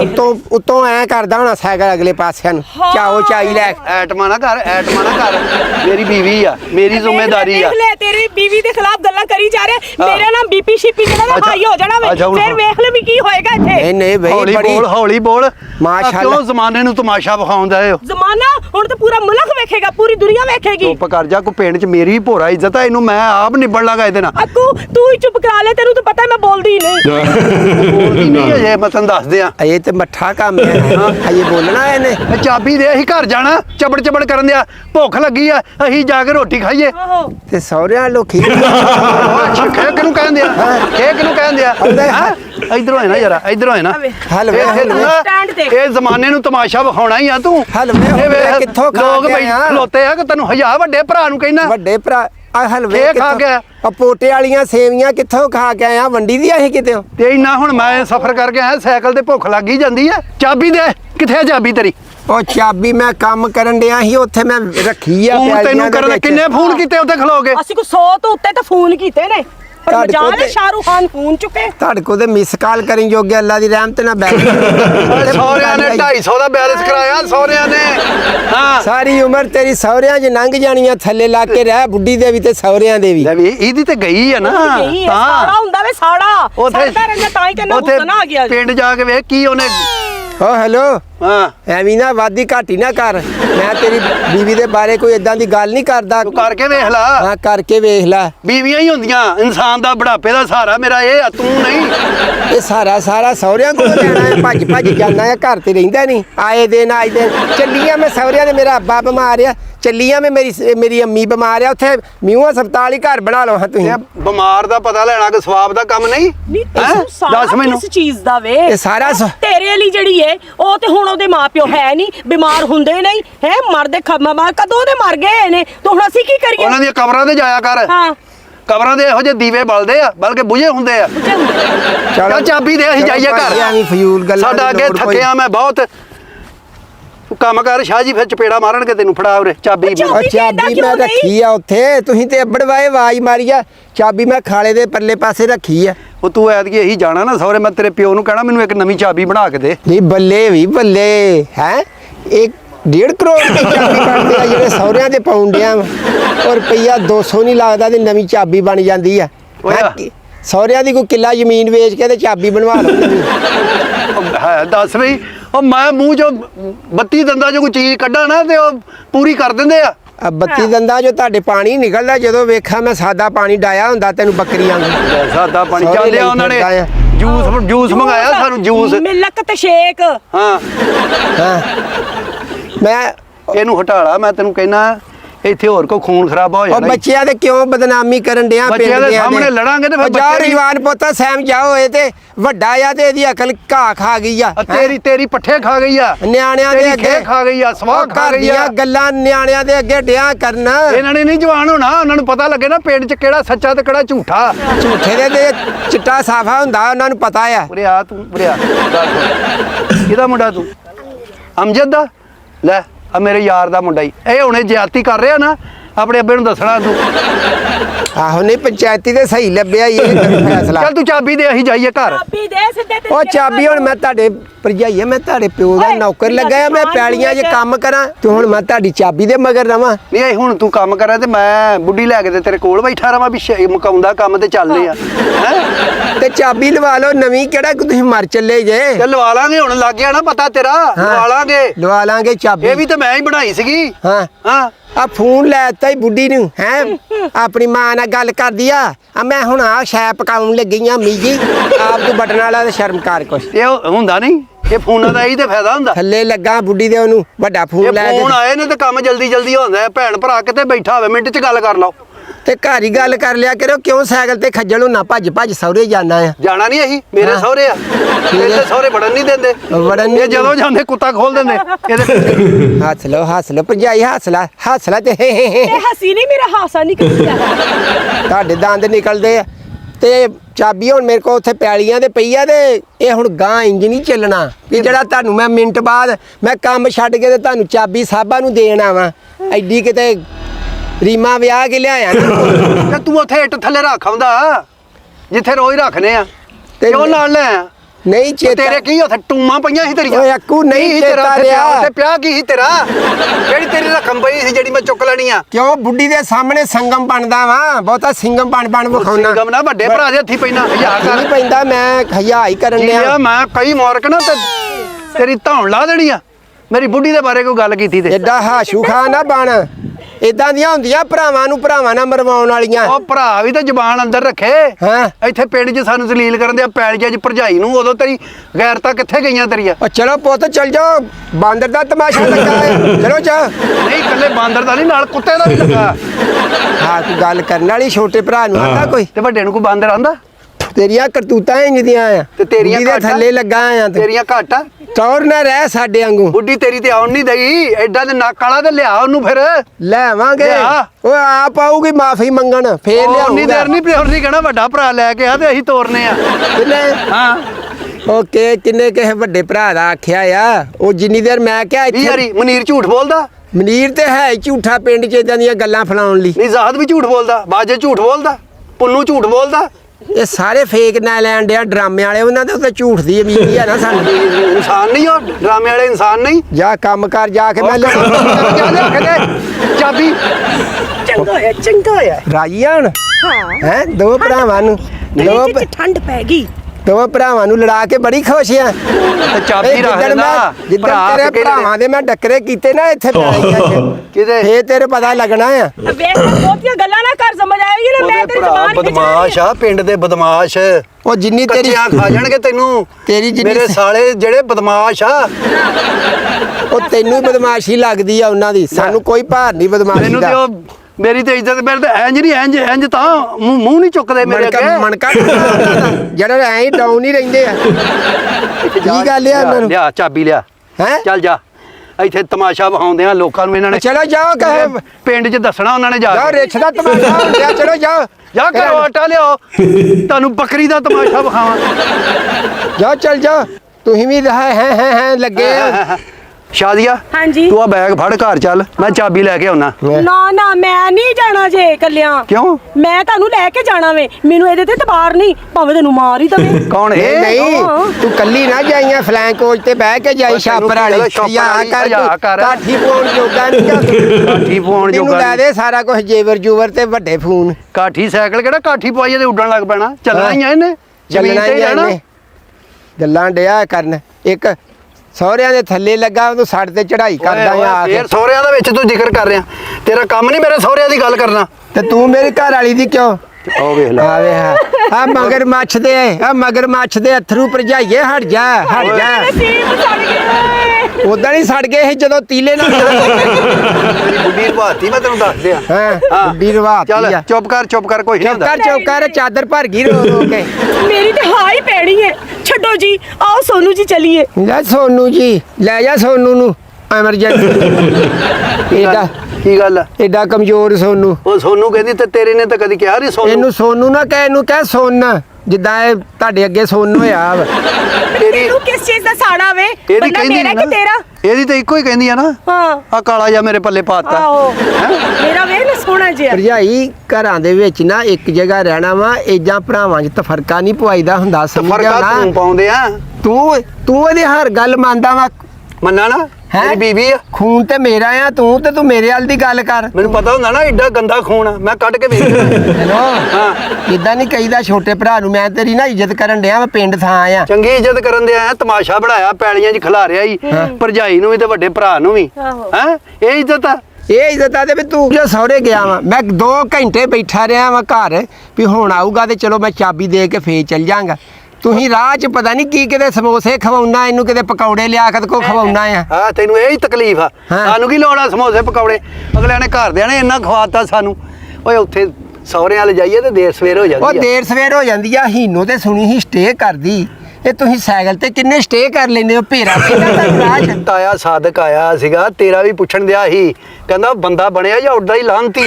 E: ਉਤੋਂ ਉਤੋਂ ਐ ਕਰਦਾ ਹੋਣਾ ਸਾਈਕਲ ਅਗਲੇ ਪਾਸਿਆਂ ਨੂੰ। ਚਾਓ ਚਾਈ ਲੈ।
C: ਐਟਮਾ ਨਾ ਕਰ ਐਟਮਾ ਨਾ ਕਰ। ਮੇਰੀ ਬੀਵੀ ਆ ਮੇਰੀ ਜ਼ਿੰਮੇਵਾਰੀ ਆ।
D: ਦੇਖ ਲੈ ਤੇਰੀ ਬੀਵੀ ਦੇ ਖਿਲਾਫ ਗੱਲਾਂ ਕਰੀ ਜਾ ਰਿਹਾ।
C: ਹਾਂ।
D: ਮੇਰੇ ਨਾਲ ਬੀਪੀ ਸ਼ੀਪੀ ਜਿਹੜਾ ਨਾ
C: ਅੱਛਾ।
D: ਹਾਈ ਹੋ ਜਾਣਾ ਵੇ।
C: ਅੱਛਾ, ਹੁਣ-
D: ਫਿਰ ਵੇਖ ਲੈ ਵੀ ਕੀ ਹੋਏਗਾ ਇੱਥੇ।
E: ਨਹੀਂ ਨਹੀਂ ਬਈ
C: ਹੌਲੀ
E: ਬੜੀ
C: ਬੋਲ ਹੌਲੀ ਬੋਲ।
E: ਮਾਸ਼ਾਅੱਲਾ।
C: ਕਿਉਂ ਜ਼ਮਾਨੇ ਨੂੰ ਤਮਾਸ਼ਾ ਵਿਖਾਉਂਦਾ ਏ
D: ਜ਼ਮਾਨਾ ਹੁਣ ਤਾਂ ਪੂਰਾ ਮੁਲਕ ਵੇਖੇਗਾ ਪੂਰੀ ਦੁਨੀਆ ਵੇਖੇਗੀ।
C: ਚੁੱਪ ਕਰ ਜਾ ਕੋ ਪਿੰਡ 'ਚ ਮੇਰੀ ਭੋਰਾ ਇੱਜ਼ਤ ਆ ਇਹਨੂੰ ਮੈਂ ਆਪ ਨਿਬੜ ਲਾਂਗਾ ਇਹਦੇ ਨਾਲ।
D: ਅੱਕੂ ਤੂੰ ਹੀ ਚੁੱਪ ਕਰਾ ਲੈ ਤੈਨੂੰ ਤਾਂ ਪਤਾ ਮੈਂ ਬੋਲਦੀ ਨਹੀਂ (laughs)
C: ਬੋਲਦੀ ਨਹੀਂ ਅਜੇ ਮੈਂ ਤੈਨੂੰ ਦੱਸ ਦਿਆਂ
E: ਇਹ ਤੇ ਮੱਠਾ ਕੰਮ ਹੈ। ਅਜੇ ਬੋਲਣਾ ਇਹਨੇ।
C: ਇਹ ਚਾਬੀ ਦੇ ਅਸੀਂ ਘਰ ਜਾਣਾ। ਚਬੜ ਚਬੜ ਕਰਨ ਦਿਆ। ਭੁੱਖ ਲੱਗੀ ਆ ਅਸੀਂ ਜਾ ਕੇ ਰੋਟੀ ਖਾਈਏ।
D: ਆਹੋ।
E: ਤੇ ਸਹੁਰਿਆਂ ਲੋਕੀ
C: ਖੇ ਕਿਨੂੰ ਕਹਿੰਦੇ ਆ ਖੇ ਕਿਨੂੰ ਕਹਿੰਦੇ ਆ ਹੈਂ? ਇੱਧਰੋਂ ਹੈ ਨਾ ਯਾਰਾ ਇੱਧਰੋਂ ਹੈ ਨਾ।
D: ਹਲਵੇ। ਸਟੈਂਡ ਤੇ।
C: ਇਹ ਜ਼ਮਾਨੇ ਨੂੰ ਤਮਾਸ਼ਾ ਵਿਖਾਉਣਾ ਹੀ ਆ ਤੂੰ।
E: ਹਲਵੇ ਕਿੱਥੋਂ ਖਾ
C: ਲੋਕ
E: ਕੇ
C: ਬਈ? ਖਲੋਤੇ ਆ ਕਿ ਤੈਨੂੰ ਹਜ਼ਾਰ ਵੱਡੇ ਭਰਾ ਨੂੰ ਕਹਿਣਾ।
E: ਵੱਡੇ ਭਰਾ ਆ ਹਲਵੇ
C: ਇਹ ਖਾ ਗਿਆ।
E: ਆ ਪੋਟੇ ਵਾਲੀਆਂ ਸੇਵੀਆਂ ਕਿੱਥੋਂ ਖਾ ਕੇ ਆਇਆ? ਵੰਡੀ ਦੀ ਅਸੀਂ ਕਿਤੇ?
C: ਤੇ ਇੰਨਾ ਹੁਣ ਮੈਂ ਸਫ਼ਰ ਕਰਕੇ ਆਇਆ ਸਾਈਕਲ ਤੇ ਭੁੱਖ ਲੱਗ ਹੀ ਜਾਂਦੀ ਆ। ਚਾਬੀ ਦੇ ਕਿੱਥੇ ਆ ਚਾਬੀ ਤੇਰੀ?
E: ਉਹ ਚਾਬੀ ਮੈਂ ਕੰਮ ਕਰਨ ਡਿਆ ਸੀ ਉੱਥੇ ਮੈਂ ਰੱਖੀ ਆ
C: ਤੈਨੂੰ
E: ਦੇ
C: ਕਰਨ
E: ਵਿੱਚ।
C: ਕਿੰਨੇ ਫੋਨ ਕੀਤੇ ਉੱਥੇ ਖਲੋਗੇ
D: ਅਸੀਂ ਕੋ 100 ਤੋਂ ਉੱਤੇ ਤਾਂ ਫੋਨ ਕੀਤੇ ਨੇ। ਪਰ
E: ਤੁਹਾਡੇ ਕੋਲ
D: ਮਜਾਲ ਹੈ
E: ਤੇ-
D: ਸ਼ਾਹਰੁਖ ਖਾਨ ਫੋਨ ਚੁੱਕੇ।
E: ਤੁਹਾਡੇ ਕੋਲ ਤੇ ਮਿਸ ਕਾਲ ਕਰਨ ਜੋਗੇ ਅੱਲਾ ਦੀ ਰਹਿਮਤ ਨਾਲ ਬੈਠ (laughs)
C: ਸਹੁਰਿਆਂ ਨੇ 250 ਦਾ ਬੈਲੈਂਸ ਕਰਾਇਆ ਸਹੁਰਿਆਂ ਨੇ। ਹਾਂ।
E: ਸਾਰੀ ਉਮਰ ਤੇਰੀ ਸਹੁਰਿਆਂ 'ਚ ਲੰਘ ਜਾਣੀਆਂ ਥੱਲੇ ਲਾ ਕੇ ਰਹਿ ਬੁੱਢੀ ਦੇ ਵੀ ਤੇ ਸਹੁਰਿਆਂ ਦੇ ਵੀ।
C: ਲੈ ਵੀ ਇਹਦੀ ਤੇ ਗਈ ਆ ਨਾ।
D: ਸਾੜਾ ਹੁੰਦਾ ਵੇ ਸਾੜਾ। ਸਾੜਾ ਰਹਿੰਦਾ ਤਾਂ ਹੀ ਤੈਨੂੰ
C: ਉੱਥੇ
D: ਆ ਗਿਆ।
C: ਪਿੰਡ ਜਾ ਕੇ ਵੇਖ ਕੀ ਉਹਨੇ
E: ਓ ਹੈਲੋ?
C: ਹਾਂ।
E: ਐਵੇਂ ਨਾ ਵਾਦੀ ਘਾਟੀ ਨਾ ਕਰ। ਮੈਂ ਤੇਰੀ ਬੀਵੀ ਦੇ ਬਾਰੇ ਕੋਈ ਇਦਾਂ ਦੀ ਗੱਲ ਨਹੀਂ ਕਰਦਾ।
C: ਤੂੰ ਕਰਕੇ ਵੇਖ ਲਾ।
E: ਹਾਂ ਕਰਕੇ ਵੇਖ ਲੈ।
C: ਬੀਵੀਆਂ ਹੀ ਹੁੰਦੀਆਂ। ਇਨਸਾਨ ਦਾ ਬੁਢਾਪੇ ਦਾ ਸਹਾਰਾ ਮੇਰਾ ਇਹ ਆ ਤੂੰ ਨਹੀਂ।
E: ਇਹ ਸਾਰਾ ਸਾਰਾ ਸਹੁਰਿਆਂ ਕੋਲ ਲੈਣਾ ਹੈ। ਭੱਜ ਭੱਜ ਜਾਂਦਾ ਹੈ। ਘਰ ਤੇ ਰਹਿੰਦਾ ਨਹੀਂ। ਆਏ ਦਿਨ ਆਏ ਦਿਨ। ਚੱਲੀਆਂ ਮੈਂ ਸਹੁਰਿਆਂ ਦੇ ਮੇਰਾ ਅੱਬਾ ਬਿਮਾਰ ਆ। ਚੱਲੀਆਂ ਮੈਂ ਮੇਰੀ ਮੇਰੀ ਅੰਮੀ ਬਿਮਾਰ ਆ ਉੱਥੇ ਮਿਊਂ ਹਸਪਤਾਲ ਹੀ ਘਰ ਬਣਾ ਹਾਂ ਤੁਸੀਂ।
C: ਇਹ ਬਿਮਾਰ ਦਾ ਪਤਾ ਲੈਣਾ ਕਿ ਸਵਾਬ ਦਾ ਕੰਮ ਨਹੀਂ?
D: ਨਹੀਂ
C: ਹੈਂ?
D: ਤੈਨੂੰ ਸਾਰਾ
C: ਦੱਸ ਮੈਨੂੰ।
D: ਕਿਸ ਚੀਜ਼ ਦਾ ਵੇ?
E: ਇਹ ਸਾਰਾ
D: ਤੇਰੇ ਲਈ ਜਿਹੜੀ ਏ ਉਹ ਤੇ ਹੁਣ ਉਹਦੇ ਮਾਪਿਓ ਹੈ ਨਹੀਂ ਬਿਮਾਰ ਹੁੰਦੇ ਨਹੀਂ ਹੈ? ਮਰਦੇ ਖਮਾ ਕਦੋਂ ਦੇ ਮਰ ਗਏ ਨੇ? ਤੇ ਹੁਣ ਅਸੀਂ ਕੀ ਕਰੀਏ?
C: ਉਹਨਾਂ ਦੀਆਂ ਕਬਰਾਂ ਤੇ ਜਾਇਆ ਕਰ।
D: ਹਾਂ।
C: ਕਬਰਾਂ ਦੇ ਇਹੋ ਜਿਹੇ ਦੀਵੇ ਬਲਦੇ ਆ ਬਲਕਿ ਬੁਝੇ ਹੁੰਦੇ ਆ। ਚੱਲ ਚਾਬੀ ਦੇ ਅਸੀਂ
E: ਚਲੋ
C: ਜਾਈਏ ਘਰ। ਸਾਡਾ ਅੱਗੇ ਥੱਕਿਆ ਮੈਂ ਬਹੁਤ। ਤੂੰ ਕੰਮ ਕਰ ਸ਼ਾਹ ਜੀ ਫਿਰ ਚਪੇੜਾ ਮਾਰਨਗੇ ਤੈਨੂੰ ਫੜਾ ਉਰੇ। ਚਾਬੀ
D: ਅੱਛਾ।
E: ਉਹ
D: ਚਾਬੀ
E: ਮੈਂ? ਰੱਖੀ ਆ ਉੱਥੇ ਤੁਸੀਂ ਤੇ ਅੱਬੜਵਾਏ ਆਵਾਜ਼ ਮਾਰੀ ਆ। ਚਾਬੀ ਮੈਂ ਖਾਲੇ ਦੇ ਪਰਲੇ ਪਾਸੇ ਰੱਖੀ ਆ।
C: ਉਹ ਤੂੰ ਐਤਕੀ ਇਹੀ ਜਾਣਾ ਨਾ ਸਹੁਰੇ ਮੈਂ ਤੇਰੇ ਪਿਓ ਨੂੰ ਕਹਿਣਾ ਮੈਨੂੰ ਇੱਕ ਨਵੀਂ ਚਾਬੀ ਬਣਾ ਕੇ ਦੇ।
E: ਨਹੀਂ ਬੱਲੇ ਵੀ ਬੱਲੇ ਹੈ? ਇੱਕ ਡੇਢ ਕਰੋੜ ਦੀ ਚਾਬੀ ਬਣਦੀ ਆ ਜਿਹੜੇ ਸਹੁਰਿਆਂ ਦੇ ਪਾਉਂਦਿਆਂ ਔਰ ਰੁਪਈਆ 200 ਨਹੀਂ ਲੱਗਦਾ ਤੇ ਨਵੀਂ ਚਾਬੀ ਬਣ ਜਾਂਦੀ ਆ।
C: ਓਏ
E: ਹੈਂ, ਸਹੁਰਿਆਂ ਦੀ ਕੋਈ ਕਿੱਲਾ ਜ਼ਮੀਨ ਵੇਚ ਕੇ ਤੇ ਚਾਬੀ ਬਣਵਾ ਲਓ।
C: ਹੈ ਦੱਸ ਬਈ ਉਹ ਮੈਂ ਮੂੰਹ ਚੋਂ ਬੱਤੀ ਦੰਦਾਂ ਚੋਂ ਕੋਈ ਚੀਜ਼ ਕੱਢਾਂ ਨਾ ਤੇ ਉਹ ਪੂਰੀ ਕਰ ਦਿੰਦੇ ਆ।
E: ਆ ਬੱਤੀ ਦੰਦਾਂ ਜੋ ਤੁਹਾਡੇ ਪਾਣੀ ਨਿਕਲਦਾ ਜਦੋਂ ਵੇਖਾਂ ਮੈਂ ਸਾਦਾ ਪਾਣੀ ਡਾਇਆ ਹੁੰਦਾ ਤੈਨੂੰ ਬੱਕਰੀਆਂ ਨੂੰ।
C: ਸਾਦਾ ਪਾਣੀ ਚੱਲਦੇ ਆ ਉਹਨਾਂ ਨੇ। ਜੂਸ ਜੂਸ ਮੰਗਾਇਆ ਸਾਨੂੰ ਜੂਸ।
D: ਮਿਲਕ ਤੇ ਸ਼ੇਕ।
C: ਹਾਂ।
E: ਹਾਂ। ਮੈਂ
C: ਇਹਨੂੰ ਹਟਾਲਾ ਮੈਂ ਤੈਨੂੰ ਕਹਿਣਾ ਇੱਥੇ ਹੋਰ ਕੋ ਖੂਨ ਖਰਾਬਾ ਹੋ ਜਾਣਾ।
E: ਬੱਚਿਆਂ ਦੇ ਕਿਉਂ ਬਦਨਾਮੀ ਕਰਨ ਡਿਆ
C: ਬੱਚਿਆਂ ਦੇ ਸਾਹਮਣੇ ਲੜਾਂਗੇ ਤੇ ਫਿਰ
E: ਉਹ ਜਾ
C: ਬੱਚੇ ਵੀ-
E: ਜਵਾਨ ਪੁੱਤ ਸਹਿਮ ਜਾਓ ਇਹ ਤੇ। ਵੱਡਾ ਆ ਤੇ ਇਹਦੀ ਅਕਲ ਘਾਹ ਖਾ ਗਈ ਆ।
C: ਤੇਰੀ ਤੇਰੀ ਪੱਠੇ ਖਾ ਗਈ ਆ।
E: ਨਿਆਣਿਆਂ ਦੇ ਅੱਗੇ
C: ਖੇ ਗਈ ਆ ਸਵਾਹ ਖਾ ਗਈ ਆ।
E: ਗੱਲਾਂ ਨਿਆਣਿਆਂ ਦੇ ਅੱਗੇ ਡਿਆ ਕਰਨ।
C: ਇਹਨਾਂ ਨੇ ਨਹੀਂ ਜਵਾਨ ਹੋਣਾ ਉਹਨਾਂ ਨੂੰ ਪਤਾ ਲੱਗੇ ਨਾ ਪਿੰਡ 'ਚ ਕਿਹੜਾ ਸੱਚਾ ਤੇ ਕਿਹੜਾ ਝੂਠਾ।
E: ਝੂਠੇ ਦੇ ਤੇ ਚਿੱਟਾ ਸਾਫਾ ਹੁੰਦਾ ਉਹਨਾਂ ਨੂੰ ਪਤਾ ਆ।
C: ਉਰੇ ਆ ਤੂੰ ਉਰੇ ਆ। ਕਿਹਦਾ ਮੁੰਡਾ ਤੂੰ? ਅਮਜਦ ਦਾ? ਲੈ। ਆ ਮੇਰੇ ਯਾਰ ਦਾ ਮੁੰਡਾ ਹੀ ਇਹ ਹੁਣੇ ਜ਼ਿਆਦਤੀ ਕਰ ਰਿਹਾ ਨਾ ਆਪਣੇ ਅੱਬੇ ਨੂੰ ਦੱਸਣਾ ਤੂੰ।
E: ਆਹੋ ਨਹੀਂ ਪੰਚਾਇਤੀ ਤੇ ਸਹੀ ਲੱਭਿਆ ਇਹ ਫੈਸਲਾ।
C: ਚੱਲ ਤੂੰ ਚਾਬੀ ਦੇ ਅਸੀਂ ਜਾਈਏ ਘਰ।
D: ਚਾਬੀ ਦੇ ਸਿੱਧੇ ਤੇ
E: ਉਹ ਚਾਬੀ ਹੁਣ ਮੈਂ ਤੁਹਾਡੇ ਭਰਜਾਈਏ ਮੈਂ ਤੁਹਾਡੇ ਪਿਓ ਦਾ ਨੌਕਰ ਲੱਗਾ ਆ ਮੈਂ ਪੈਲੀਆਂ 'ਚ ਕੰਮ ਕਰਾਂ ਤੇ ਹੁਣ ਮੈਂ ਤੁਹਾਡੀ ਚਾਬੀ ਦੇ ਮਗਰ ਰਵਾਂ।
C: ਨਹੀਂ ਹੁਣ ਤੂੰ ਕੰਮ ਕਰਾਂ ਤੇ ਮੈਂ ਬੁੱਢੀ ਲੈ ਕੇ ਤੇ ਤੇਰੇ ਕੋਲ ਬੈਠਾ ਰਵਾਂ ਵੀ ਸ਼- ਮੁਕਾਉਂਦਾ ਕੰਮ ਤੇ ਚੱਲਦੇ ਆ। ਹੈ।
E: ਤੇ ਚਾਬੀ ਲਵਾ ਲਓ ਨਵੀਂ ਕਿਹੜਾ ਕਿ ਤੁਸੀਂ ਮਰ ਚੱਲੇ ਜੇ?
C: ਚੱਲ ਲਵਾ ਲਾਂਗੇ ਹੁਣ ਲੱਗ ਗਿਆ ਨਾ ਪਤਾ ਤੇਰਾ। ਲਵਾ ਲਾਂਗੇ।
E: ਲਵਾ ਲਾਂਗੇ ਚਾਬੀ।
C: ਇਹ ਵੀ ਤਾਂ ਮੈਂ ਹੀ ਬਣਾਈ ਸੀਗੀ।
E: ਹਾਂ।
C: ਹਾਂ।
E: ਆ ਫੋਨ ਲੈ ਤਾ ਹੀ ਬੁੱਢੀ ਨੂੰ ਹੈ? ਆਪਣੀ ਮਾਂ ਨਾਲ ਗੱਲ ਕਰਦੀ ਆ। ਆ ਮੈਂ ਹੁਣ ਆ ਸ਼ੈ ਪਕਾਉਣ ਲੱਗੀ ਆ ਮੀਜੀ ਆਪ ਤੂੰ ਬਟਨ ਵਾਲਾ ਤੇ ਸ਼ਰਮ ਕਰ ਕੁਛ।
C: ਇਹ ਉਹ ਹੁੰਦਾ ਨਹੀਂ ਇਹ ਫੋਨਾਂ ਦਾ ਇਹੀ ਤੇ ਫਾਇਦਾ ਹੁੰਦਾ।
E: ਥੱਲੇ ਲੱਗਾ ਬੁੱਢੀ ਦੇ ਉਹਨੂੰ ਵੱਡਾ ਫੋਨ
C: ਇਹ
E: ਲੈ
C: ਫੋਨ
E: ਕੇ
C: ਆਏ ਨੇ ਤੇ ਕੰਮ ਜਲਦੀ ਜਲਦੀ ਹੁੰਦਾ ਹੈ ਭੈਣ ਭਰਾ ਕਿਤੇ ਬੈਠਾ ਹੋਵੇ ਮਿੰਟ 'ਚ ਗੱਲ ਕਰ ਲਓ।
E: ਤੇ ਘਰ ਹੀ ਗੱਲ ਕਰ ਲਿਆ ਕਰੋ ਕਿਉਂ ਸਾਈਕਲ ਤੇ ਖੱਜਲ ਹੋਣਾ ਭੱਜ ਭੱਜ ਸਹੁਰੇ ਜਾਣਾ ਆ?
C: ਜਾਣਾ ਨਹੀਂ ਅਸੀਂ ਮੇਰੇ। ਸਹੁਰੇ ਆ। ਇਹਦੇ ਸਹੁਰੇ ਵੜਨ ਨਹੀਂ ਦਿੰਦੇ।
E: ਵੜਨ ਨਹੀਂ
C: ਇਹ ਜਦੋਂ ਜਾਂਦੇ ਕੁੱਤਾ ਖੋਲ ਦਿੰਦੇ। ਇਹਦੇ
E: ਹੱਸ ਲਓ ਹੱਸ ਲਓ ਭਰਜਾਈ ਹੱਸ ਲੈ ਹੱਸ ਲੈ ਤੇ
D: ਹਸੀ ਨਹੀਂ ਮੇਰਾ ਹਾਸਾ ਨਿਕਲਦਾ।
E: ਤੁਹਾਡੇ ਦੰਦ ਨਿਕਲਦੇ ਆ। ਤੇ ਚਾਬੀ ਹੁਣ ਮੇਰੇ ਕੋਲ ਉੱਥੇ ਪੈਲੀਆਂ ਦੇ ਪਈ ਆ ਤੇ ਇਹ ਹੁਣ ਗਾਂ ਇੰਜ ਨਹੀਂ ਚੱਲਣਾ। ਵੀ ਜਿਹੜਾ ਤੁਹਾਨੂੰ ਮੈਂ ਮਿੰਟ ਬਾਅਦ ਮੈਂ ਕੰਮ ਛੱਡ ਕੇ ਤੇ ਤੁਹਾਨੂੰ ਚਾਬੀ ਸਾਬਾ ਨੂੰ ਦੇਣ ਆਵਾਂ। ਐਡੀ ਕਿਤੇ ਰੀਮਾ ਵਿਆਹ ਕੇ ਲਿਆਇਆ ਨਾ। (laughs)
C: ਤੇ ਤੂੰ ਉੱਥੇ ਇੱਟ ਥੱਲੇ ਰੱਖ ਆਉਂਦਾ ਜਿੱਥੇ ਰੋਜ਼ ਰੱਖਨੇ ਆ।
E: ਤੇ
C: ਕਿਉਂ ਨਾਲ ਲੈ
E: ਨਹੀਂ ਚੇਤਾ
C: ਤੇਰੇ ਕੀ ਉੱਥੇ ਟੂਮਾਂ ਪਈਆਂ ਸੀ ਤੇਰੀਆਂ?
E: ਓਏ ਅੱਕੂ, ਨਹੀਂ
C: ਕੀ ਸੀ ਤੇਰਾ?
E: ਚੇਤਾ
C: ਉੱਥੇ
E: ਰਿਹਾ।
C: ਪਿਆ? ਉੱਥੇ ਪਿਆ ਕੀ ਸੀ ਤੇਰਾ? ਜਿਹੜੀ ਤੇਰੀ ਰਕਮ ਪਈ ਸੀ ਜਿਹੜੀ ਮੈਂ ਚੁੱਕ ਲੈਣੀ ਆ।
E: ਕਿਉਂ? ਬੁੱਢੀ ਦੇ ਸਾਹਮਣੇ ਸੰਗਮ ਬਣਦਾ ਵਾ। ਬਹੁਤਾ ਸਿੰਗਮ ਬਣ ਬਣ ਵਿਖਾਉਣਾ।
C: ਸਿੰਘਮ ਨਾ ਵੱਡੇ ਭਰਾ ਦੇ ਹੱਥੀ ਪੈਣਾ ਹਜ਼ਾਰ
E: ਨਹੀਂ
C: ਕਰ
E: ਪੈਂਦਾ ਮੈਂ ਹੀ ਕਰਨ
C: ਜੀ
E: ਡਿਆ।
C: ਆ ਮੈਂ ਕਈ ਮਾਰਕ ਨਾ ਤੇ ਤੇਰੀ ਧੌਣ ਲਾ ਦੇਣੀ ਆ। ਮੇਰੀ ਬੁੱਢੀ ਦੇ ਬਾਰੇ ਕੋਈ ਗੱਲ ਕੀਤੀ ਤੇ।
E: ਐਡਾ ਹਾਸ਼ੂ ਖਾ ਨਾ ਬਣ। ਇਦਾਂ ਦੀਆਂ ਹੁੰਦੀਆਂ ਭਰਾਵਾਂ ਨੂੰ ਭਰਾਵਾਂ ਨਾਲ ਮਰਵਾਉਣ ਵਾਲੀਆਂ।
C: ਉਹ ਭਰਾ ਵੀ ਤੇ ਜ਼ਬਾਨ ਅੰਦਰ ਰੱਖੇ।
E: ਹਾਂ?
C: ਇੱਥੇ ਪਿੰਡ 'ਚ ਸਾਨੂੰ ਜ਼ਲੀਲ ਕਰਨ ਦੇ ਪੈਲੀਆਂ 'ਚ ਭਰਜਾਈ ਨੂੰ ਉਦੋਂ ਤੇਰੀ ਗੈਰਤਾਂ ਕਿੱਥੇ ਗਈਆਂ ਤੇਰੀਆਂ?
E: ਉਹ ਚਲੋ ਪੁੱਤ ਚੱਲ ਜਾਓ। ਬਾਂਦਰ ਦਾ ਤਮਾਸ਼ਾ ਲੱਗਾ ਹੈ ਚਲੋ ਜਾ।
C: ਨਹੀਂ ਇਕੱਲੇ ਬਾਂਦਰ ਦਾ ਨਹੀਂ ਨਾਲ ਕੁੱਤੇ ਦਾ ਵੀ ਲੱਗਾ।
E: ਹਾਂ ਤੂੰ ਗੱਲ ਕਰਨ ਵਾਲੀ ਛੋਟੇ ਭਰਾ ਨੂੰ ਆਂਦਾ ਕੋਈ?
C: ਤੇ ਵੱਡੇ ਨੂੰ ਕੋਈ ਬਾਂਦਰ ਆਂਦਾ?
E: ਤੇਰੀਆਂ ਕਰਤੂਤਾਂ ਇੰਜ ਦੀਆਂ ਆ।
C: ਤੇ ਤੇਰੀਆਂ
E: ਬੁੱਢੀ ਦੇ
C: ਘੱਟ? ਆ?
E: ਥੱਲੇ ਲੱਗਾ ਆ ਤੂੰ।
C: ਤੇਰੀਆਂ ਘੱਟ? ਆ
E: ਤੌਰ ਨਾ ਰਹਿ ਸਾਡੇ ਵਾਂਗੂ।
C: ਬੁੱਢੀ ਤੇਰੀ ਤੇ ਆਉਣ ਨਹੀਂ ਦਈ। ਐਡਾ ਤੇ ਨੱਕ ਵਾਲਾ ਤੇ ਲਿਆ ਉਹਨੂੰ ਫਿਰ।
E: ਲੈ ਆਵਾਂਗੇ।
C: ਲਿਆ।
E: ਉਹ ਆਪ ਆਊਗੀ ਮਾਫੀ ਮੰਗਣ। ਫੇਰ ਲਿਆਉਂਗਾ
C: ਦੇਰ ਨਹੀਂ ਪਿਓਰ ਨਹੀਂ ਕਹਿਣਾ ਵੱਡਾ ਭਰਾ ਲੈ ਕੇ ਆ ਤੇ ਅਸੀਂ ਤੋਰਨੇ ਆ। ਹਾਂ।
E: ਓਕੇ ਕਿੰਨੇ ਕਿਸੇ ਵੱਡੇ ਭਰਾ ਦਾ ਆਖਿਆ ਆ? ਉਹ ਜਿੰਨੀ ਦੇਰ ਮੈਂ ਕਿਹਾ
C: ਵੀ
E: ਇੱਥੇ
C: ਯਾਰੀ ਮਨੀਰ ਝੂਠ ਬੋਲਦਾ?
E: ਮਨੀਰ ਤੇ ਹੈ ਹੀ ਝੂਠਾ ਪਿੰਡ 'ਚ ਇਦਾਂ ਦੀਆਂ ਗੱਲਾਂ ਫਲਾਉਣ ਲਈ।
C: ਨਹੀਂ ਜ਼ਾਹਦ ਵੀ ਝੂਠ ਬੋਲਦਾ। ਬਾਜੇ ਝੂਠ ਬੋਲਦਾ। ਪੁੰਨੂ ਝੂਠ ਬੋਲਦਾ।
E: ਇਹ ਸਾਰੇ ਫੇਕ ਨਾ ਲੈਣ ਡਿਆ ਡਰਾਮੇ ਵਾਲੇ ਉਹਨਾਂ ਦੇ ਉੱਤੇ ਝੂਠ ਦੀ ਉਮੀਦ ਆ ਨਾ ਸਾਨੂੰ
C: ਇਨਸਾਨ ਨਹੀਂ ਉਹ ਡਰਾਮੇ ਵਾਲੇ ਇਨਸਾਨ ਨਹੀਂ।
E: ਜਾ ਕੰਮ ਕਰ ਜਾ ਕੇ ਮੈਂ
C: ਚਾਬੀ।
D: ਚੰਗਾ ਹੋਇਆ ਚੰਗਾ ਹੋਇਆ।
E: ਰਾਜੀ
D: ਹਾਂ।
E: ਹੈ? ਦੋ ਭਰਾਵਾਂ ਨੂੰ। ਦੋ
D: ਠੰਡ ਪੈ ਗਈ।
E: ਦੋ ਭਰਾਵਾਂ ਨੂੰ ਲੜਾ ਕੇ ਬੜੀ ਖੁਸ਼ ਆ।
C: ਤੇ ਚਾਬੀ
E: ਇਹ
C: ਰੱਖ ਲੈਂਦਾ ਭਰਾ
E: ਤੇਰੇ ਭਰਾਵਾਂ ਦੇ ਮੈਂ ਡੱਕਰੇ ਕੀਤੇ ਨਾ ਇੱਥੇ ਪੈਣੀਆਂ (laughs)
C: ਕਿਹਦੇ?
E: ਫੇਰ ਤੇਰੇ ਪਤਾ ਲੱਗਣਾ ਆ।
D: ਵੇਖ ਬਹੁਤੀਆਂ ਗੱਲਾਂ ਨਾ ਕਰ ਸਮਝ ਆਏਗੀ ਨਾ ਮੈਂ
C: ਉਹਦੇ
D: ਤੇਰੀ
C: ਭਰਾ
D: ਜ਼ਬਾਨ ਹੀ
C: ਬਦਮਾਸ਼ ਆ? ਪਿੰਡ ਦੇ ਬਦਮਾਸ਼।
E: ਉਹ ਜਿੰਨੀ ਤੇਰੀ
C: ਕੱਚਿਆਂ ਖਾ ਜਾਣਗੇ ਤੈਨੂੰ।
E: ਤੇਰੀ ਜਿੰਨੀ
C: ਮੇਰੇ ਸਾਲੇ ਜਿਹੜੇ ਬਦਮਾਸ਼ ਆ।
E: ਉਹ ਤੈਨੂੰ ਹੀ ਬਦਮਾਸ਼ੀ ਲੱਗਦੀ ਆ ਉਹਨਾਂ ਦੀ। ਸਾਨੂੰ ਕੋਈ ਭਾਰ ਨਹੀਂ ਬਦਮਾਸ਼ੀ
C: ਮੈਨੂੰ ਤੇ
E: ਦਾ।
C: ਉਹ ਮੇਰੀ ਤੇ ਇੱਜ਼ਤ ਮੇਰੇ ਤੇ ਇੰਜ ਨਹੀਂ ਇੰਜ ਇੰਜ ਤਾਂ ਮੂੰਹ ਮੂੰਹ ਨਹੀਂ ਚੁੱਕਦੇ ਮੇਰੇ ਅੱਗੇ।
E: ਮਣਕਾ (laughs) ਜਿਹੜਾ ਐਂ ਹੀ ਡਾਊਨ ਹੀ ਰਹਿੰਦੇ ਆ। ਕੀ ਗੱਲ ਆ ਉਹਨਾਂ ਨੂੰ?
C: ਲਿਆ ਚਾਬੀ ਲਿਆ।
E: ਹੈ?
C: ਚੱਲ ਜਾ। ਇੱਥੇ ਤਮਾਸ਼ਾ ਵਿਖਾਉਂਦੇ ਆ ਲੋਕਾਂ ਨੂੰ ਇਹਨਾਂ ਨੇ।
E: ਚਲੋ ਜਾਓ ਕਹੇ।
C: ਪਿੰਡ 'ਚ ਦੱਸਣਾ ਉਹਨਾਂ ਨੇ ਜਾ ਕੇ।
E: ਰਿਛ ਦਾ ਤਮਾਸ਼ਾ ਹੋ ਗਿਆ ਚਲੋ ਜਾਓ।
C: ਜਾ ਕਰੋ ਆਟਾ ਲਿਆਓ। ਤੁਹਾਨੂੰ ਬੱਕਰੀ ਦਾ ਤਮਾਸ਼ਾ ਵਿਖਾਵਾਂ।
E: ਜਾਓ ਚੱਲ ਜਾਓ। ਤੁਸੀਂ ਵੀ ਹੈ ਹੈ ਹੈ ਹੈ ਲੱਗੇ ਆ।
C: ਸ਼ਾਦੀਆ
D: ਹਾਂਜੀ।
C: ਤੂੰ ਆ ਬੈਗ ਫੜ ਘਰ ਚੱਲ। ਮੈਂ ਚਾਬੀ ਲੈ ਕੇ ਆਉਣਾ
D: ਨਾ ਨਾ ਮੈਂ ਨਹੀਂ ਜਾਣਾ ਜੇ ਕੱਲਿਆਂ
C: ਕਿਉਂ?
D: ਮੈਂ ਤੁਹਾਨੂੰ ਲੈ ਕੇ ਜਾਣਾ ਵੇ। ਮੈਨੂੰ ਇਹਦੇ ਤੇ ਤਬਾਰ ਨਹੀਂ। ਭਾਵੇਂ ਤੈਨੂੰ ਮਾਰ ਹੀ ਦਵੇ। (laughs)
C: ਕੌਣ ਇਹ?
E: ਨਹੀਂ ਤੂੰ ਕੱਲੀ ਨਾ ਜਾਈਆਂ ਫਲੈਂਕ ਕੋਚ ਤੇ ਬਹਿ ਕੇ ਜਾਈ ਛਾਪਰ ਵਾਲੀ। ਯਾ ਕਰ। ਕਾਠੀ ਪਾਉਣ ਜੋਗਾ ਨਹੀਂ
C: ਕਾਠੀ ਪਾਉਣ ਜੋਗਾ
E: ਲੈ। ਦੇ ਸਾਰਾ ਕੁਝ ਜੇਵਰ ਜੂਵਰ ਤੇ ਵੱਡੇ ਫੋਨ।
C: ਕਾਠੀ ਸਾਈਕਲ ਕਿਹੜਾ ਕਾਠੀ ਪਵਾਈਏ ਤੇ ਉੱਡਣ ਲੱਗ ਪੈਣਾ? ਚੱਲਣਾ ਹੀ। ਆ ਇਹਨੇ।
E: ਚੱਲਣਾ
C: ਹੀ
E: ਆ। ਗੱਲਾਂ ਡਿਆ ਕਰਨ। ਇੱਕ ਸਹੁਰਿਆਂ ਦੇ ਥੱਲੇ ਲੱਗਾ ਉਹਨੂੰ ਸੜ ਤੇ ਚੜਾਈ ਕਰਦਾ
C: ਓਏ,
E: ਆ ਆ
C: ਫੇਰ ਸਹੁਰਿਆਂ ਦਾ ਵਿੱਚ ਤੂੰ ਜ਼ਿਕਰ ਕਰ ਰਿਹਾ। ਤੇਰਾ ਕੰਮ ਨਹੀਂ ਮੇਰੇ ਸਹੁਰਿਆਂ ਦੀ ਗੱਲ ਕਰਨਾ।
E: ਤੇ ਤੂੰ ਮੇਰੀ ਘਰ ਵਾਲੀ ਦੀ ਕਿਉਂ?
C: ਉਹ ਵੇਖ ਲੈ।
E: ਆ ਵੇ ਆ ਮਗਰ ਮੱਛ ਦੇ ਆ ਮਗਰ ਮੱਛ ਦੇ ਅਥਰੂ ਭਰਜਾਈਏ ਹਟ ਜਾ ਹਟ ਜਾ।
D: ਨਸੀਬ ਸੜ ਗਏ
E: ਉਦਾਂ ਨਹੀਂ ਸੜ ਗਏ ਸੀ ਜਦੋਂ ਤੀਲੇ ਨਾਲ
C: ਬੁੱਢੀ ਰਵਾਤੀ ਮੈਂ ਤੈਨੂੰ ਦੱਸ ਦਿਆਂ।
E: ਹਾਂ ਬੁੱਢੀ ਰਵਾਤੀ
C: ਚੱਲ
E: ਆ।
C: ਚੁੱਪ ਕਰ ਚੁੱਪ ਕਰ ਕੋਈ ਨਹੀਂ ਹੁੰਦਾ।
E: ਕਰ ਚੁੱਪ ਕਰ ਚਾਦਰ ਭਰ ਗਈ ਰੋ ਰੋ ਕੇ।
D: ਮੇਰੀ ਤੇ ਹਾਈ ਪੈਣੀ ਹੈ ਛੱਡੋ ਜੀ ਆਓ ਸੋਨੂ ਜੀ ਚਲੀਏ।
E: ਲੈ ਸੋਨੂ ਜੀ ਲੈ ਜਾ ਸੋਨੂ ਨੂੰ ਐਮਰਜੈਂਸੀ। ਇਹਦਾ
C: ਕੀ ਗੱਲ? ਆ?
E: ਐਡਾ ਕਮਜ਼ੋਰ ਸੋਨੂ।
C: ਉਹ ਸੋਨੂੰ ਕਹਿੰਦੀ ਤੇ ਤੇਰੇ ਨੇ ਤਾਂ ਕਦੀ ਕਿਹਾ ਨਹੀਂ ਸੋਨੂੰ।
E: ਇਹਨੂੰ ਸੋਨੂ ਨਾ ਕਹਿ ਇਹਨੂੰ ਕਹਿ ਸੁਣ। ਜਿੱਦਾਂ ਇਹ ਤੁਹਾਡੇ ਅੱਗੇ ਸੁਣ ਹੋਇਆ ਵਾ।
C: ਤੇਰੀ
D: ਤੈਨੂੰ ਕਿਸ ਚੀਜ਼ ਦਾ ਸਾੜਾ ਵੇ?
C: ਇਹਦੀ
D: ਬੰਦਾ
C: ਕਹਿੰਦੀ
D: ਮੇਰਾ ਕਿ ਤੇਰਾ?
C: ਇਹਦੀ ਤਾਂ ਇੱਕੋ ਹੀ ਕਹਿੰਦੀ ਆ ਨਾ।
D: ਹਾਂ।
C: ਆ ਕਾਲਾ ਜਿਹਾ ਮੇਰੇ ਪੱਲੇ ਪਾਤਾ।
D: ਆਓ ਮੇਰਾ ਜਿਹਾ
E: ਭਰਜਾਈ ਘਰਾਂ ਦੇ ਵਿੱਚ ਨਾ ਇੱਕ ਜਗ੍ਹਾ ਰਹਿਣਾ ਵਾ ਏਜਾਂ ਭਰਾਵਾਂ 'ਚ ਤਫਰਕਾ ਨਹੀਂ ਪਵਾਈਦਾ ਹੁੰਦਾ ਸਮਝਿਆ
C: ਫਰਕਾ ਤੂੰ
E: ਨਾ
C: ਪਾਉਂਦੇ ਆ।
E: ਤੂੰ ਤੂੰ ਇਹਦੀ ਹਰ ਗੱਲ ਮੰਨਦਾ ਵਾ।
C: ਮੰਨਾ ਨਾ?
E: ਹੈਂ?
C: ਮੇਰੀ ਬੀਬੀ ਆ।
E: ਖੂਨ ਤੇ ਮੇਰਾ ਆ ਤੂੰ ਤੇ ਤੂੰ ਮੇਰੇ ਵੱਲ ਦੀ ਗੱਲ ਕਰ।
C: ਮੈਨੂੰ ਪਤਾ ਹੁੰਦਾ ਨਾ ਐਡਾ ਗੰਦਾ ਖੂਨ ਆ ਮੈਂ ਕੱਢ ਕੇ ਵੇਖ ਹਾਂ।
E: ਇਦਾਂ ਨਹੀਂ ਕਹੀਦਾ ਛੋਟੇ ਭਰਾ ਨੂੰ ਮੈਂ ਤੇਰੀ ਨਾ ਇੱਜ਼ਤ ਕਰਨ ਡਿਆ ਮੈਂ ਪਿੰਡ ਥਾਂ ਆ।
C: ਚੰਗੀ ਇੱਜ਼ਤ ਕਰਨ ਦੇ ਆਇਆ ਤਮਾਸ਼ਾ ਬਣਾਇਆ ਪੈਲੀਆਂ 'ਚ ਖਿਲਾਰਿਆ ਹੀ। ਭਰਜਾਈ ਨੂੰ ਵੀ ਤੇ ਵੱਡੇ ਭਰਾ ਨੂੰ ਵੀ। ਹੈ? ਇਹ ਇੱਜ਼ਤ ਆ।
E: ਇਹ ਇੱਜ਼ਤ ਆ ਤੇ ਵੀ ਤੂੰ ਜੋ ਸਹੁਰੇ ਗਿਆ ਵਾ। ਮੈਂ 2 ਘੰਟੇ ਬੈਠਾ ਰਿਹਾ ਵਾਂ ਘਰ ਵੀ ਹੁਣ ਆਊਗਾ ਤੇ ਚਲੋ ਮੈਂ ਚਾਬੀ ਦੇ ਕੇ ਫੇਰ ਚੱਲ ਜਾਾਂਗਾ। ਤੁਸੀਂ ਰਾਹ 'ਚ ਪਤਾ ਨਹੀਂ ਕੀ ਕਿਤੇ ਸਮੋਸੇ ਖਵਾਉਣਾ ਇਹਨੂੰ ਕਿਤੇ ਪਕੌੜੇ ਲਿਆ ਕੇ ਕੋ ਖਵਾਉਣਾ ਆ।
C: ਆ ਤੈਨੂੰ ਇਹ ਹੀ ਤਕਲੀਫ ਆ।
E: ਹਾਂ।
C: ਸਾਨੂੰ ਕੀ ਲੋੜ ਆ ਸਮੋਸੇ ਪਕੌੜੇ? ਅਗਲਿਆਂ ਨੇ ਘਰਦਿਆਂ ਨੇ ਇੰਨਾ ਖਵਾਤਾ ਸਾਨੂੰ। ਓਏ ਉੱਥੇ ਸਹੁਰਿਆਂ ਵਾਲੇ ਜਾਈਏ ਤੇ ਦੇਰ ਸਵੇਰ ਹੋ
E: ਉਹ
C: ਜਾਂਦੀ ਆ।
E: ਦੇਰ ਸਵੇਰ ਹੋ ਜਾਂਦੀ ਆ ਹੀਨੋ ਤੇ ਸੁਣੀ ਹੀ ਸਟੇ ਕਰਦੀ। ਇਹ ਤੁਸੀਂ ਸਾਈਕਲ ਤੇ ਕਿੰਨੇ ਸਟੇ ਕਰ ਲੈਂਦੇ ਹੋ ਭੇਰਾ ਕਿੰਨਾ ਤੁਹਾਨੂੰ ਰਾਹ 'ਚ
C: ਤਾਇਆ ਸਾਦਕ ਆਇਆ ਸੀਗਾ ਤੇਰਾ ਵੀ ਪੁੱਛਣ ਦਿਆ ਸੀ ਕਹਿੰਦਾ ਬੰਦਾ ਬਣਿਆ ਜਾਂ ਉੱਡਾ ਹੀ ਲਾਂਤੀ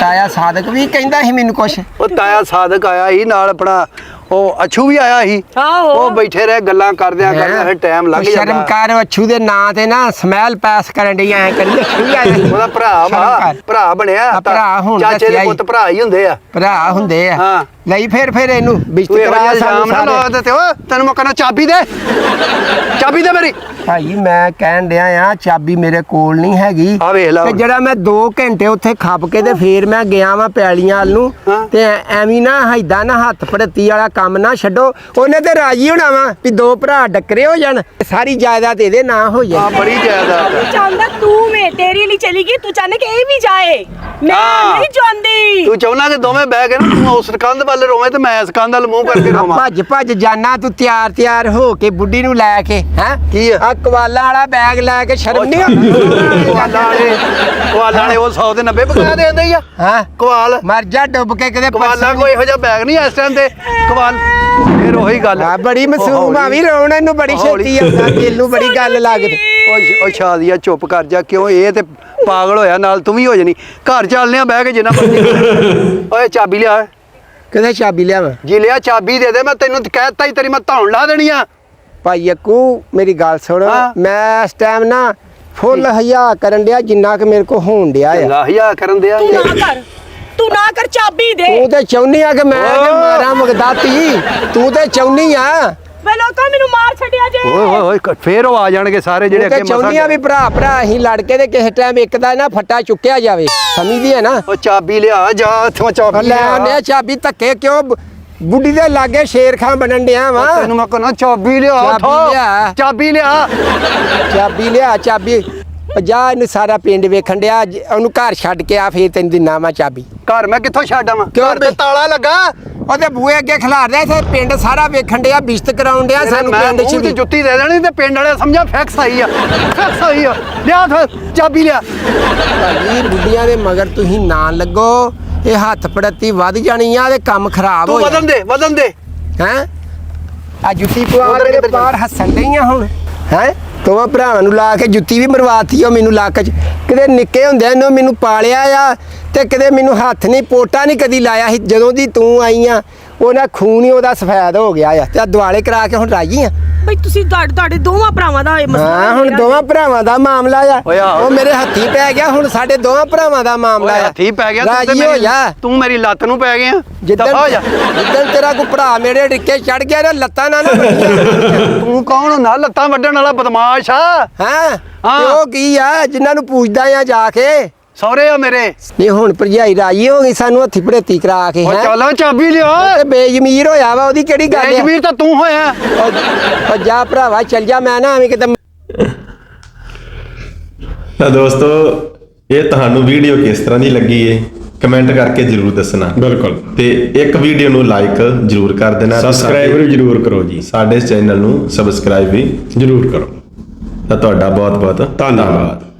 E: ਤਾਇਆ ਸਾਦਕ ਵੀ ਕਹਿੰਦਾ ਸੀ ਮੈਨੂੰ ਕੁਛ
C: ਉਹ ਤਾਇਆ ਸਾਦਕ ਆਇਆ ਸੀ ਨਾਲ ਆਪਣਾ ਉਹ ਅਛੂ ਵੀ ਆਇਆ ਸੀ
D: ਆਹੋ।
C: ਉਹ ਬੈਠੇ ਰਹੇ ਗੱਲਾਂ ਕਰਦਿਆਂ ਕਰਦਿਆਂ ਫਿਰ ਟਾਈਮ
E: ਉਹ ਸ਼ਰਮ
C: ਜਾਂਦਾ
E: ਕਰ ਅਛੂ ਦੇ ਨਾਂ ਤੇ ਨਾ ਸਮੈਲ ਪਾਸ ਕਰਨ ਡਈ ਐ ਕਰੀ ਅਛੂ।
C: ਉਹਦਾ ਭਰਾ
E: ਸ਼ਰਮ
C: ਵਾ
E: ਕਰ।
C: ਭਰਾ ਬਣਿਆ
E: ਆ ਭਰਾ ਹੁਣ
C: ਚਾਚੇ ਦੇ
E: ਦੱਸਿਆ।
C: ਪੁੱਤ ਭਰਾ ਹੀ ਹੁੰਦੇ ਆ
E: ਭਰਾ ਹੁੰਦੇ ਆ
C: ਹਾਂ।
E: ਲਈ ਫੇਰ ਫੇਰ ਇਹਨੂੰ ਬਿਸ਼ਤ
C: ਤੂੰ ਇਹੋ
E: ਕਰਾ ਸਾਨੂੰ
C: ਨਾ ਲਾ
E: ਸਾਰੇ
C: ਦੇ ਤੇ ਓ ਤੈਨੂੰ ਮੈਂ ਕਹਿੰਦਾ ਚਾਬੀ ਦੇ। ਚਾਬੀ ਦੇ ਮੇਰੀ।
E: ਭਾਈ ਮੈਂ ਕਹਿਣ ਡਿਆ ਆ ਚਾਬੀ ਮੇਰੇ ਕੋਲ ਨਹੀਂ ਹੈਗੀ।
C: ਆ ਵੇਖ ਲਾ
E: ਤੇ। ਜਿਹੜਾ ਮੈਂ 2 ਘੰਟੇ ਉੱਥੇ ਖੱਪ ਕੇ ਤੇ ਫੇਰ ਮੈਂ ਗਿਆ ਵਾਂ ਪੈਲੀਆਂ ਵੱਲ ਨੂੰ। ਤੇ ਐਵੇਂ ਨਾ ਹਾਈਦਾ ਨਾ ਹੱਥ ਫੜਤੀ ਵਾਲਾ ਕੰਮ ਨਾ ਛੱਡੋ। ਉਹਨੇ ਤੇ ਰਾਜੀ ਹੋਣਾ ਵਾ ਵੀ ਦੋ ਭਰਾ ਡੱਕਰੇ ਹੋ ਜਾਣ। ਸਾਰੀ ਜਾਇਦਾਦ ਇਹਦੇ ਨਾਂ ਹੋ
C: ਆ
E: ਜਾਏ
C: ਬੜੀ ਜਾਇਦਾਦ ਆ।
D: ਚਾਹੁੰਦਾ ਤੂੰ ਮੈਂ ਤੇਰੇ ਲਈ ਚਲੀ ਗਈ ਤੂੰ ਚਾਹਨੇ ਕਿ ਇਹ ਵੀ ਜਾਏ। ਮੈਂ। ਨਹੀਂ ਚਾਹੁੰਦੀ।
C: ਤੂੰ ਚਾਹੁੰਦਾ ਕਿ ਦੋਵੇਂ ਬਹਿ ਕੇ ਨਾ ਤੂੰ ਉਸ ਕੰਧ ਵੱਲ ਰੋਵੇਂ ਤੇ ਮੈਂ ਵੱਲ ਮੂੰਹ ਕਰਕੇ ਰੋਵਾਂ।
E: ਭੱਜ ਭੱਜ ਜਾਣਾ ਤੂੰ ਤਿਆਰ ਤਿਆਰ ਹੋ ਕੇ ਬੁੱਢੀ ਨੂੰ ਲੈ ਕੇ ਹੈ?
C: ਕੀ ਆ?
E: ਆ ਕਵਾਲਾ ਵਾਲਾ ਬੈਗ ਲੈ ਕੇ ਸ਼ਰਮ ਨਹੀਂ
C: ਕਵਾਲਾਂ ਵਾਲੇ ਕਵਾਲਾਂ ਵਾਲੇ ਉਹ 100 ਦੇ 90 ਬਕਾ ਦੇ ਦਿੰਦੇ ਹੀ ਆ।
E: ਹਾਂ
C: ਕਵਾਲ।
E: ਮਰ ਜਾ ਡੁੱਬ ਕੇ ਕਿਤੇ
C: ਕਵਾਲਾਂ ਕੋਈ ਇਹੋ ਜਿਹਾ ਬੈਗ ਨਹੀਂ ਇਸ ਟਾਈਮ ਤੇ। ਕਵਾਲ। ਫੇਰ ਉਹੀ ਗੱਲ।
E: ਆ ਬੜੀ ਮਾਸੂਮ ਆ ਵੀ ਰੋਣ ਇਹਨੂੰ ਬੜੀ। ਛੇਤੀ ਆਉਂਦਾ ਦਿਲ ਨੂੰ ਬੜੀ ਗੱਲ ਲੱਗਦੀ।
C: ਓਏ ਓ ਸ਼ਾਦੀਆ ਚੁੱਪ ਕਰ ਜਾ ਕਿਉਂ ਇਹ ਤੇ ਪਾਗਲ ਹੋਇਆ ਨਾਲ ਤੂੰ ਵੀ ਹੋ ਜਣੀ ਘਰ ਚੱਲਨੇ ਆ ਬਹਿ ਕੇ ਜਿੰਨਾ ਮਰਜ਼ੀ (laughs) ਓਏ ਚਾਬੀ ਲਿਆ।
E: ਕਿਤੇ ਚਾਬੀ ਲਿਆਵਾਂ
C: ਜੀ ਲਿਆ ਚਾਬੀ ਦੇ ਦੇ ਮੈਂ ਤੈਨੂੰ ਕਹਿਤਾ ਹੀ ਤੇਰੀ ਮੈਂ ਧੌਣ ਲਾ ਦੇਣੀ ਆ।
E: ਭਾਈ ਅੱਕੂ ਮੇਰੀ ਗੱਲ ਸੁਣ।
C: ਹਾਂ।
E: ਮੈਂ ਇਸ ਟਾਈਮ ਨਾ ਫੁੱਲ ਹਯਾ ਕਰਨ ਡਿਆ ਜਿੰਨਾ ਕਿ ਮੇਰੇ ਕੋ ਹੋਣ ਡਿਆ ਆ।
C: ਚੰਗਾ ਹਿਆ ਕਰਨ ਦਿਆ
D: ਤੂੰ ਨਾ ਕਰ ਤੂੰ ਨਾ ਕਰ ਚਾਬੀ ਦੇ।
E: ਤੂੰ ਤੇ ਚਾਹੁੰਨੀ ਆ ਕਿ ਮੈਂ ਤੇ। ਮਾਰਾਂ ਮਗਦਾਤੀ। ਤੂੰ ਤੇ ਚਾਹੁੰਨੀ ਆ
D: ਵੇ ਲੋਕਾਂ ਮੈਨੂੰ ਮਾਰ ਛੱਡਿਆ ਜੇ।
C: ਓਏ ਓਏ ਓਏ ਫੇਰ ਉਹ ਆ ਜਾਣਗੇ ਸਾਰੇ ਜਿਹੜੇ
E: ਤੂੰ ਤੇ
C: ਅੱਗੇ
E: ਚਾਹੁੰਨੀ ਆ ਵੀ ਭਰਾ ਭਰਾ ਅਸੀਂ ਲੜ ਕੇ ਤੇ ਕਿਸੇ ਟਾਈਮ ਇੱਕ ਦਾ ਨਾ ਫੱਟਾ ਚੁੱਕਿਆ ਜਾਵੇ। ਸਮਝਦੀ ਹੈ ਨਾ?
C: ਉਹ ਚਾਬੀ ਲਿਆ ਜਾ ਇੱਥੋਂ ਚਾਬੀ
E: ਲੈ
C: ਲਿਆ।
E: ਆਨੇ ਚਾਬੀ ਧੱਕੇ ਕਿਉਂ ਬ- ਬੁੱਢੀ ਦੇ ਲਾਗੇ ਸ਼ੇਰ ਖਾਂ ਬਣਨ ਡਿਆ ਵਾ।
C: ਉਹ ਤੈਨੂੰ ਮੈਂ ਕਹਿੰਦਾ ਚਾਬੀ ਲਿਆ
E: ਚਾਬੀ। ਲਿਆ।
C: ਚਾਬੀ ਲਿਆ।
E: ਚਾਬੀ ਲਿਆ ਚਾਬੀ। ਉਹ ਜਾ ਇਹਨੂੰ ਸਾਰਾ ਪਿੰਡ ਵੇਖਣ ਡਿਆ ਉਹਨੂੰ ਘਰ ਛੱਡ ਕੇ ਆ ਫੇਰ ਤੈਨੂੰ ਦਿਨਾ ਵਾ ਚਾਬੀ।
C: ਘਰ ਮੈਂ ਕਿੱਥੋਂ ਛੱਡ ਆਵਾਂ? ਘਰ ਤੇ? ਤਾਲਾ ਲੱਗਾ।
E: ਉਹਦੇ ਬੂਹੇ ਅੱਗੇ ਖਿਲਾਰ ਰਿਹਾ ਇੱਥੇ ਪਿੰਡ ਸਾਰਾ ਵੇਖਣ ਡਿਆ ਬਿਸ਼ਤ ਕਰਾਉਣ ਡਿਆ ਸਾਨੂੰ ਪਿੰਡ ਚ
C: ਤੇ
E: ਵੀ
C: ਜੁੱਤੀ ਦੇ ਦੇਣੀ ਤੇ ਪਿੰਡ ਵਾਲੇ ਸਮਝਾ ਫੈਕਸ ਆਈ ਆ ਫੈਕਸ ਆਈ ਆ। ਲਿਆ ਚਾਬੀ ਲਿਆ।
E: ਭਾਜੀ ਬੁੱਢੀਆਂ ਦੇ ਮਗਰ ਤੁਸੀਂ ਨਾ ਲੱਗੋ ਇਹ ਹੱਥ ਪੜਤੀ ਵੱਧ ਜਾਣੀ ਆ ਤੇ ਕੰਮ ਖਰਾਬ
C: ਤੂੰ
E: ਹੋ
C: ਵਦਨ ਦੇ ਵਦਨ ਦੇ।
E: ਹੈ? ਆ ਜੁੱਤੀ ਪਵਾ
C: ਕਿੱਧਰ
E: ਬਾਹਰ ਹੱਸਣ ਡਈਆਂ ਹੁਣ। ਹੈ? ਤੋਵਾ ਭਰਾਵਾਂ ਨੂੰ ਲਾ ਕੇ ਜੁੱਤੀ ਵੀ ਮਰਵਾਤੀ ਉਹ ਮੈਨੂੰ ਲੱਕ 'ਚ। ਕਿਤੇ ਨਿੱਕੇ ਹੁੰਦਿਆਂ ਇਹਨੂੰ ਮੈਨੂੰ ਪਾਲਿਆ ਆ ਤੇ ਕਿਤੇ ਮੈਨੂੰ ਹੱਥ ਨਹੀਂ, ਪੋਟਾ ਨਹੀਂ ਕਦੀ ਲਾਇਆ ਸੀ। ਜਦੋਂ ਦੀ ਤੂੰ ਆਈ ਆ ਉਹਦਾ ਖੂਨ ਹੀ ਉਹਦਾ ਸਫੈਦ ਹੋ ਗਿਆ ਆ ਤੇ ਦੁਆਲੇ ਕਰਾ ਕੇ ਹੁਣ ਰਾਜੀ ਆ
D: ਬਈ ਤੁਸੀਂ ਤੁਹਾਡੇ ਤੁਹਾਡੇ ਦੋਵਾਂ ਭਰਾਵਾਂ ਦਾ ਇਹ ਮਸਲਾ
E: ਹਾਂ ਹੁਣ। ਦੋਵਾਂ ਭਰਾਵਾਂ ਦਾ ਮਾਮਲਾ
C: ਓਏ
E: ਆ
C: ਆਹੋ।
E: ਉਹ ਮੇਰੇ ਹੱਥੀ ਪੈ ਗਿਆ ਹੁਣ ਸਾਡੇ ਦੋਵਾਂ ਭਰਾਵਾਂ ਦਾ ਮਾਮਲਾ
C: ਓਏ
E: ਆ
C: ਹੱਥੀ ਪੈ ਗਿਆ ਤੂੰ ਤੇ
E: ਰਾਜੀ ਹੋ
C: ਮੇਰੀ-
E: ਜਾ
C: ਤੂੰ ਮੇਰੀ ਲੱਤ ਨੂੰ ਪੈ ਗਿਆ
E: ਜਿੱਦਣ
C: ਦਫਾ ਹੋ ਜਾ
E: ਜਿੱਦਣ ਤੇਰਾ ਕੋ ਭਰਾ ਮੇਰੇ ਡਿੱਕੇ ਚੜ ਗਿਆ ਨਾ ਲੱਤਾਂ ਨਾਲ।
C: ਤੂੰ ਕੌਣ ਹੁੰਦਾ ਲੱਤਾਂ ਵੱਢਣ ਵਾਲਾ ਬਦਮਾਸ਼ ਆ
E: ਹੈਂ
C: ਹਾਂ।
E: ਤੇ ਉਹ ਕੀ ਆ ਜਿਨ੍ਹਾਂ ਨੂੰ ਪੁੱਛਦਾ ਆ ਜਾ ਕੇ
C: ਸਹੁਰੇ ਆ ਮੇਰੇ।
E: ਨਹੀਂ ਹੁਣ ਭਰਜਾਈ ਰਾਜੀ ਹੋ ਗਈ ਸਾਨੂੰ ਹੱਥੀ ਭੜੇਤੀ ਕਰਾ ਕੇ
C: ਉਹ
E: ਹੈਂ?
C: ਚੱਲ ਚਾਬੀ
E: ਤੇ ਬੇਜ਼ਮੀਰ ਹੋਇਆ ਵਾ ਉਹਦੀ ਕਿਹੜੀ ਗੱਲ ਆ?
C: ਜਮੀਰ ਤਾਂ ਤੂੰ ਹੋਇਆ।
E: ਉਹ- ਜਾ ਭਰਾਵਾ ਚੱਲ ਜਾ ਮੈਂ ਨਾ ਐਵੇਂ ਕਿਤੇ
A: ਤਾਂ ਦੋਸਤੋ ਇਹ ਤੁਹਾਨੂੰ ਵੀਡੀਓ ਕਿਸ ਤਰ੍ਹਾਂ ਦੀ ਲੱਗੀ ਏ ਕਮੈਂਟ ਕਰਕੇ ਜਰੂਰ ਦੱਸਣਾ।
B: ਬਿਲਕੁਲ।
A: ਤੇ ਇੱਕ ਵੀਡੀਓ ਨੂੰ ਲਾਈਕ ਜਰੂਰ ਕਰ ਦੇਣਾ
B: ਸਬਸਕ੍ਰਾਈਬ
A: ਸਾਡੇ-
B: ਵੀ ਜਰੂਰ ਕਰੋ ਜੀ।
A: ਸਾਡੇ ਚੈਨਲ ਨੂੰ ਸਬਸਕ੍ਰਾਈਬ ਵੀ
B: ਜਰੂਰ ਕਰੋ।
A: ਤਾਂ ਤੁਹਾਡਾ ਬਹੁਤ ਬਹੁਤ
B: ਧੰਨਵਾਦ।